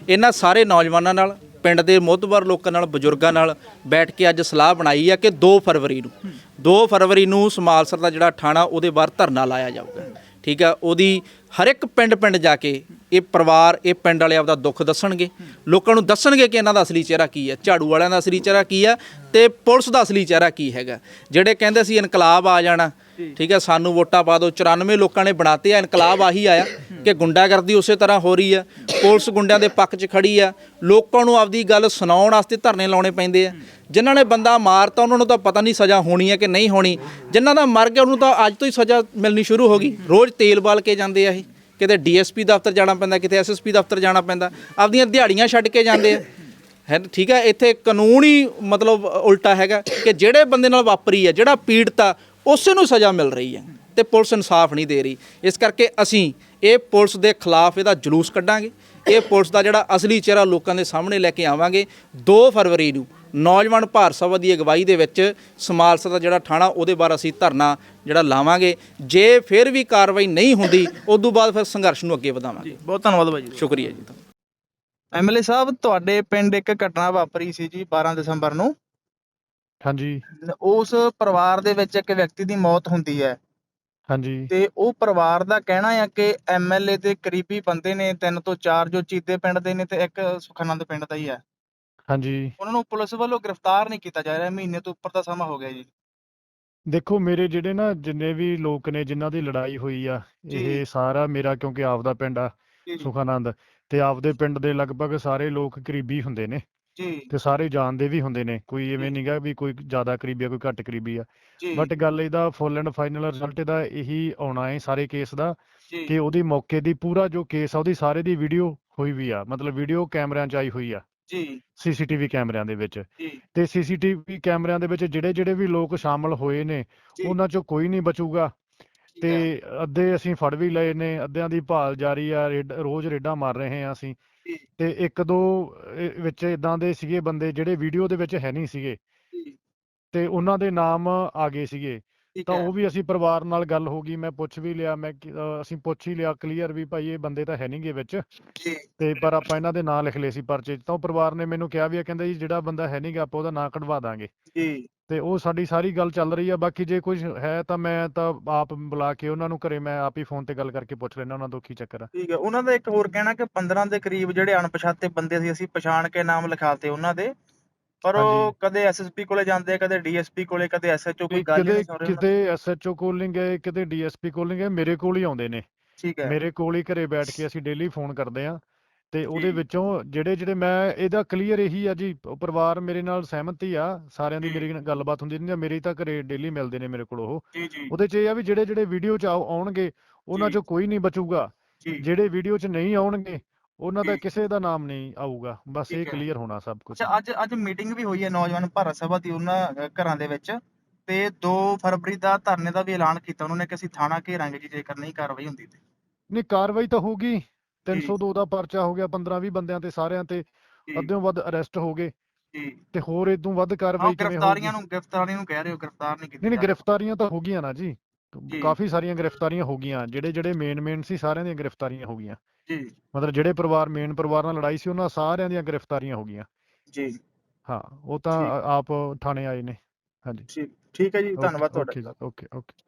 ਇਹਨਾਂ ਸਾਰੇ ਨੌਜਵਾਨਾਂ ਨਾਲ ਪਿੰਡ ਦੇ ਮੋਤਬਰ ਲੋਕਾਂ ਨਾਲ ਬਜ਼ੁਰਗਾਂ ਨਾਲ ਬੈਠ ਕੇ ਅੱਜ ਸਲਾਹ ਬਣਾਈ ਆ ਕਿ 2 ਫਰਵਰੀ ਨੂੰ 2 ਫਰਵਰੀ ਨੂੰ ਸਮਾਲਸਰ ਦਾ ਜਿਹੜਾ ਥਾਣਾ ਉਹਦੇ ਬਾਹਰ ਧਰਨਾ ਲਾਇਆ ਜਾਊਗਾ। ਠੀਕ ਆ ਉਹਦੀ ਹਰ ਇੱਕ ਪਿੰਡ ਪਿੰਡ ਜਾ ਕੇ ਇਹ ਪਰਿਵਾਰ, ਇਹ ਪਿੰਡ ਵਾਲੇ ਆਪਦਾ ਦੁੱਖ ਦੱਸਣਗੇ। ਲੋਕਾਂ ਨੂੰ ਦੱਸਣਗੇ ਕਿ ਇਹਨਾਂ ਦਾ ਅਸਲੀ ਚਿਹਰਾ ਕੀ ਹੈ, ਝਾੜੂ ਵਾਲਿਆਂ ਦਾ ਅਸਲੀ ਚਿਹਰਾ ਕੀ ਹੈ ਤੇ ਪੁਲਿਸ ਦਾ ਅਸਲੀ ਚਿਹਰਾ ਕੀ ਹੈਗਾ। ਜਿਹੜੇ ਕਹਿੰਦੇ ਸੀ ਇਨਕਲਾਬ ਆ ਜਾਣਾ, ਠੀਕ ਹੈ, ਸਾਨੂੰ ਵੋਟਾਂ ਪਾ ਦਿਓ 94 ਲੋਕਾਂ ਨੇ ਬਣਾਤੇ ਆ, ਇਨਕਲਾਬ ਆਹੀ ਆਇਆ ਕਿ ਗੁੰਡਾਗਰਦੀ ਉਸੇ ਤਰ੍ਹਾਂ ਹੋ ਰਹੀ ਆ ਪੁਲਿਸ ਗੁੰਡਿਆਂ ਦੇ ਪੱਖ 'ਚ ਖੜੀ ਆ ਲੋਕਾਂ ਨੂੰ ਆਪਦੀ ਗੱਲ ਸੁਣਾਉਣ ਵਾਸਤੇ ਧਰਨੇ ਲਾਉਣੇ ਪੈਂਦੇ ਆ। ਜਿਨ੍ਹਾਂ ਨੇ ਬੰਦਾ ਮਾਰਤਾ, ਉਹਨਾਂ ਨੂੰ ਤਾਂ ਪਤਾ ਨਹੀਂ ਸਜ਼ਾ ਹੋਣੀ ਹੈ ਕਿ ਨਹੀਂ ਹੋਣੀ। ਜਿਨ੍ਹਾਂ ਦਾ ਮਰ ਗਿਆ, ਉਹਨੂੰ ਤਾਂ ਅੱਜ ਤੋਂ ਹੀ ਸਜ਼ਾ ਮਿਲਣੀ ਸ਼ੁਰੂ ਹੋ ਗਈ। ਰੋਜ਼ ਤੇਲ ਬਾਲ ਕੇ ਜਾਂਦੇ ਆ ਇਹ। ਕਿਤੇ ਡੀਐਸਪੀ ਦਫ਼ਤਰ ਜਾਣਾ ਪੈਂਦਾ, ਕਿਤੇ ਐਸਐਸਪੀ ਦਫ਼ਤਰ ਜਾਣਾ ਪੈਂਦਾ, ਆਪਦੀਆਂ ਦਿਹਾੜੀਆਂ ਛੱਡ ਕੇ ਜਾਂਦੇ ਆ। ਹੈ ਠੀਕ ਹੈ ਇੱਥੇ ਕਾਨੂੰਨ ਹੀ ਮਤਲਬ ਉਲਟਾ ਹੈਗਾ ਕਿ ਜਿਹੜੇ ਬੰਦੇ ਨਾਲ ਵਾਪਰੀ ਹੈ ਜਿਹੜਾ ਪੀੜਤ ਆ, ਉਸੇ ਨੂੰ ਸਜ਼ਾ ਮਿਲ ਰਹੀ ਹੈ ਤੇ ਪੁਲਿਸ ਇਨਸਾਫ ਨਹੀਂ ਦੇ ਰਹੀ। ਇਸ ਕਰਕੇ ਅਸੀਂ ਇਹ ਪੁਲਿਸ ਦੇ ਖਿਲਾਫ ਇਹਦਾ ਜਲੂਸ ਕੱਢਾਂਗੇ। ਇਹ ਪੁਲਿਸ ਦਾ ਜਿਹੜਾ ਅਸਲੀ ਚਿਹਰਾ ਲੋਕਾਂ ਦੇ ਸਾਹਮਣੇ ਲੈ ਕੇ ਆਵਾਂਗੇ। 2 ਫਰਵਰੀ ਨੂੰ ਨੌਜਵਾਨ ਭਾਰਤ ਸਭਾ ਦੀ ਅਗਵਾਈ ਦੇ ਵਿੱਚ ਸਮਾਲਸਾ ਦਾ ਜਿਹੜਾ ਥਾਣਾ, ਉਹਦੇ ਬਾਰੇ ਅਸੀਂ ਧਰਨਾ ਜਿਹੜਾ ਲਾਵਾਂਗੇ ਜੇ ਫਿਰ ਵੀ ਕਾਰਵਾਈ ਨਹੀਂ ਹੁੰਦੀ ਉਦੋਂ ਬਾਅਦ ਫਿਰ ਸੰਘਰਸ਼ ਨੂੰ ਅੱਗੇ ਵਧਾਵਾਂਗੇ। ਬਹੁਤ ਧੰਨਵਾਦ ਬਾਈ ਜੀ ਸ਼ੁਕਰੀਆ ਜੀ ਐਮਐਲਏ ਸਾਹਿਬ ਤੁਹਾਡੇ ਪਿੰਡ ਇੱਕ ਘਟਨਾ ਵਾਪਰੀ ਸੀ ਜੀ 12 ਦਸੰਬਰ ਨੂੰ। ਹਾਂਜੀ। ਉਸ ਪਰਿਵਾਰ ਦੇ ਵਿੱਚ ਇੱਕ ਵਿਅਕਤੀ ਦੀ ਮੌਤ ਹੁੰਦੀ ਹੈ। ਹਾਂਜੀ। ਤੇ ਉਹ ਪਰਿਵਾਰ ਦਾ ਕਹਿਣਾ ਹੈ ਕਿ ਐਮਐਲਏ ਦੇ ਕਰੀਬੀ ਬੰਦੇ ਨੇ ਤਿੰਨ ਤੋਂ ਚਾਰ ਜੋ ਚੀਤੇ ਪਿੰਡ ਦੇ ਨੇ ਤੇ ਇੱਕ ਸੁਖਾਨੰਦ ਪਿੰਡ ਦਾ ਹੀ ਹੈ ਹਾਂਜੀ। ਉਹਨਾਂ ਨੂੰ ਪੁਲਿਸ ਵੱਲੋਂ ਗ੍ਰਿਫਤਾਰ ਨਹੀਂ ਕੀਤਾ ਜਾ ਰਿਹਾ ਮਹੀਨੇ ਤੋਂ ਉੱਪਰ ਦਾ ਸਮਾਂ ਹੋ ਗਿਆ ਜੀ। ਦੇਖੋ ਮੇਰੇ ਜਿਹੜੇ ਨਾ ਜਿੰਨੇ ਵੀ ਲੋਕ ਨੇ ਜਿਨ੍ਹਾਂ ਦੀ ਲੜਾਈ ਹੋਈ ਆ ਜੀ। ਇਹ ਸਾਰਾ ਮੇਰਾ ਕਿਉਂਕਿ ਆਪਦਾ ਪਿੰਡ ਆ ਜੀ। ਸੁਖਾਨੰਦ ਤੇ ਆਪਦੇ ਪਿੰਡ ਦੇ ਲਗਭਗ ਸਾਰੇ ਲੋਕ ਕਰੀਬੀ ਹੁੰਦੇ ਨੇ ਜੀ। ਤੇ ਸਾਰੇ ਜਾਣਦੇ ਵੀ ਹੁੰਦੇ ਨੇ ਕੋਈ ਐਵੇਂ ਨਹੀਂਗਾ ਵੀ ਕੋਈ ਜ਼ਿਆਦਾ ਕਰੀਬੀ ਆ ਕੋਈ ਘੱਟ ਕਰੀਬੀ ਆ। ਜੀ। ਬਟ ਗੱਲ ਇਹਦਾ ਫੁੱਲ ਐਂਡ ਫਾਈਨਲ ਰਿਜ਼ਲਟ ਇਹਦਾ ਇਹੀ ਆਉਣਾ ਹੈ ਸਾਰੇ ਕੇਸ ਦਾ ਜੀ। ਕਿ ਉਹਦੀ ਮੌਕੇ ਦੀ ਪੂਰਾ ਜੋ ਕੇਸ ਆ ਉਹਦੀ ਸਾਰੇ ਦੀ ਵੀਡੀਓ ਹੋਈ ਵੀ ਆ ਮਤਲਬ ਵੀਡੀਓ ਕੈਮਰਿਆਂ 'ਚ ਆਈ ਹੋਈ ਆ। ਜੀ। ਸੀਸੀਟੀਵੀ ਕੈਮਰਿਆਂ ਦੇ ਵਿੱਚ। ਜੀ। ਤੇ ਸੀਸੀਟੀਵੀ ਕੈਮਰਿਆਂ ਦੇ ਵਿੱਚ ਜਿਹੜੇ ਜਿਹੜੇ ਵੀ ਲੋਕ ਸ਼ਾਮਲ ਹੋਏ ਨੇ ਜੀ। ਉਹਨਾਂ 'ਚੋਂ ਕੋਈ ਨਹੀਂ ਬਚੂਗਾ। ਠੀਕ ਹੈ। ਤੇ ਅੱਧੇ ਅਸੀਂ ਫੜ ਵੀ ਲਏ ਨੇ ਅੱਧਿਆਂ ਦੀ ਭਾਲ ਜਾਰੀ ਆ ਰੇਡ- ਰੋਜ਼ ਰੇਡਾਂ ਮਾਰ ਰਹੇ ਆ ਅਸੀਂ। ਜੀ। ਤੇ ਇੱਕ ਦੋ ਇਹ ਵਿੱਚ ਇਦਾਂ ਦੇ ਸੀਗੇ ਬੰਦੇ ਜਿਹੜੇ ਵੀਡੀਓ ਦੇ ਵਿੱਚ ਹੈ ਨਹੀਂ ਸੀਗੇ। ਜੀ। ਤੇ ਉਹਨਾਂ ਦੇ ਨਾਮ ਆ ਗਏ ਸੀਗੇ। ਠੀਕ ਤਾਂ ਹੈ। ਉਹ ਵੀ ਅਸੀਂ ਪਰਿਵਾਰ ਨਾਲ ਗੱਲ ਹੋ ਗਈ ਮੈਂ ਪੁੱਛ ਵੀ ਲਿਆ ਮੈਂ ਕਿ- ਅਸੀਂ ਪੁੱਛ ਹੀ ਲਿਆ ਕਲੀਅਰ ਵੀ ਭਾਈ ਇਹ ਬੰਦੇ ਤਾਂ ਹੈ ਨਹੀਂਗੇ ਵਿੱਚ। ਜੀ। ਤੇ ਪਰ ਆਪਾਂ ਇਹਨਾਂ ਦੇ ਨਾਂ ਲਿਖ ਲਏ ਸੀ ਪਰਚੇ 'ਚ। ਤਾਂ ਉਹ ਪਰਿਵਾਰ ਨੇ ਮੈਨੂੰ ਕਿਹਾ ਵੀ ਆ ਕਹਿੰਦਾ ਜੀ ਜਿਹੜਾ ਬੰਦਾ ਹੈ ਨਹੀਂਗਾ ਆਪਾਂ ਉਹਦਾ ਨਾਂ ਕਢਵਾ ਦਾਂਗੇ। ਜੀ। ਤੇ ਉਹ ਸਾਡੀ ਸਾਰੀ ਗੱਲ ਚੱਲ ਰਹੀ ਆ ਬਾਕੀ ਜੇ ਕੁਝ ਹੈ ਤਾਂ ਮੈਂ ਤਾਂ ਆਪ ਬੁਲਾ ਕੇ ਉਹਨਾਂ ਨੂੰ ਘਰੇ ਮੈਂ ਆਪ ਹੀ ਫੋਨ ਤੇ ਗੱਲ ਕਰਕੇ ਪੁੱਛ ਲੈਣਾ ਉਹਨਾਂ ਤੋਂ ਕੀ ਚੱਕਰ ਆ। ਠੀਕ ਹੈ ਉਹਨਾਂ ਦਾ ਇੱਕ ਹੋਰ ਕਹਿਣਾ ਕਿ 15 ਦੇ ਕਰੀਬ ਜਿਹੜੇ ਅਣਪਛਾਤੇ ਬੰਦੇ ਸੀ ਅਸੀਂ ਪਛਾਣ ਕੇ ਨਾਮ ਲਿਖਾਤੇ ਉਹਨਾਂ ਦੇ। ਪਰ ਉਹ ਹਾਂਜੀ। ਕਦੇ ਐਸਐਸਪੀ ਕੋਲੇ ਜਾਂਦੇ ਆ ਕਦੇ ਡੀਐਸਪੀ ਕੋਲੇ ਕਦੇ ਐਸਐਚਓ ਕੋਈ ਗੱਲ ਕਿਤੇ ਨਹੀਂ ਸੁਣ ਰਹੇ ਉਹਨਾਂ ਕਿਤੇ ਐਸਐਚਓ ਕੋਲ ਨਹੀਂ ਗਏ ਕਿਤੇ ਡੀਐਸਪੀ ਕੋਲ ਨਹੀਂ ਗਏ ਮੇਰੇ ਕੋਲ ਹੀ ਆਉਂਦੇ ਨੇ। ਠੀਕ ਹੈ ਮੇਰੇ ਕੋਲ ਹੀ ਘਰੇ ਬੈਠ ਕੇ ਅਸੀਂ ਡੇਲੀ ਫੋਨ ਕਰਦੇ ਆ ਤੇ ਉਹਦੇ ਜੀ। ਵਿੱਚੋਂ ਜਿਹੜੇ ਜਿਹੜੇ ਮੈਂ ਇਹਦਾ ਕਲੀਅਰ ਇਹੀ ਆ ਜੀ ਉਹ ਪਰਿਵਾਰ ਮੇਰੇ ਨਾਲ ਸਹਿਮਤ ਹੀ ਆ ਸਾਰਿਆਂ ਦੀ ਜੀ। ਮੇਰੀ ਨਾਲ ਗੱਲਬਾਤ ਹੁੰਦੀ ਨਹੀਂ ਮੇਰੀ ਤਾਂ ਘਰੇ ਡੇਲੀ ਮਿਲਦੇ ਨੇ ਮੇਰੇ ਕੋਲ ਉਹ ਜੀ ਜੀ ਉਹਦੇ 'ਚ ਇਹ ਆ ਵੀ ਜਿਹੜੇ ਜਿਹੜੇ ਵੀਡੀਓ 'ਚ ਆਉ- ਆਉਣਗੇ ਉਹਨਾਂ ਜੀ। 'ਚੋਂ ਕੋਈ ਨਹੀਂ ਬਚੂਗਾ ਜੀ ਜਿਹੜੇ ਵੀਡੀਓ 'ਚ ਨਹੀਂ ਆਉਣਗੇ ਉਹਨਾਂ ਦਾ। ਕਿਸੇ ਦਾ ਨਾਮ ਨਹੀਂ ਆਊਗਾ ਬਸ ਇਹ ਠੀਕ ਹੈ। ਕਲੀਅਰ ਹੋਣਾ ਸਭ ਕੁਝ ਅੱਛਾ ਅੱਜ ਅੱਜ ਮੀਟਿੰਗ ਵੀ ਹੋਈ ਹੈ ਨੌਜਵਾਨ ਭਾਰਤ ਸਭਾ ਦੀ ਉਹਨਾਂ ਘਰਾਂ ਦੇ ਵਿੱਚ ਤੇ 2 ਫਰਵਰੀ ਦਾ ਧਰਨੇ ਦਾ ਵੀ ਐਲਾਨ ਕੀਤਾ ਉਹਨਾਂ ਨੇ ਕਿ ਅਸੀਂ ਥਾਣਾ ਘੇਰਾਂਗੇ ਜੀ ਜੇਕਰ ਨਹੀਂ ਕਾਰਵਾਈ ਹੁੰਦੀ ਤੇ। ਨਹੀਂ ਕਾਰਵਾਈ ਤਾਂ ਹੋਗੀ 302 ਦਾ ਪਰਚਾ ਹੋ ਗਿਆ 15 20 ਬੰਦਿਆਂ ਤੇ ਸਾਰਿਆਂ ਤੇ ਜੀ ਅੱਧਿਓਂ ਵੱਧ ਅਰੈਸਟ ਹੋ ਗਏ। ਜੀ ਤੇ ਹੋਰ ਇਦੋਂ ਵੱਧ ਹਾਂ ਕਾਰਵਾਈ ਕਿਵੇਂ ਗ੍ਰਿਫਤਾਰੀਆਂ ਹੋਊਗੀ? ਨੂੰ ਗ੍ਰਿਫਤਾਰੀ ਨੂੰ ਕਹਿ ਰਹੇ ਹੋ ਗ੍ਰਿਫਤਾਰ ਨਹੀਂ ਕੀਤੀ ਨਹੀਂ ਨਹੀਂ ਜਾ ਰਹੀ। ਗ੍ਰਿਫਤਾਰੀਆਂ ਤਾਂ ਹੋ ਗਈਆਂ ਨਾ ਜੀ। ਜੀ। ਕਾਫੀ ਸਾਰੀਆਂ ਗ੍ਰਿਫਤਾਰੀਆਂ ਹੋ ਗਈਆਂ ਜਿਹੜੇ ਜਿਹੜੇ ਮੇਨ ਮੇਨ ਸੀ ਸਾਰਿਆਂ ਦੀਆਂ ਗ੍ਰਿਫਤਾਰੀਆਂ ਹੋ ਗਈਆਂ। ਜੀ। ਮਤਲਬ ਜਿਹੜੇ ਪਰਿਵਾਰ ਮੇਨ ਪਰਿਵਾਰ ਨਾਲ ਲੜਾਈ ਸੀ ਉਹਨਾਂ ਸਾਰਿਆਂ ਦੀਆਂ ਗ੍ਰਿਫਤਾਰੀਆਂ ਹੋ ਗਈਆਂ। ਜੀ। ਹਾਂ ਉਹ ਤਾਂ ਠੀਕ। ਆਪ ਥਾਣੇ ਆਏ ਨੇ। ਹਾਂਜੀ। ਠੀਕ। ਠੀਕ ਹੈ ਜੀ ਧੰਨਵਾਦ ਤੁਹਾਡਾ। Okay okay okay.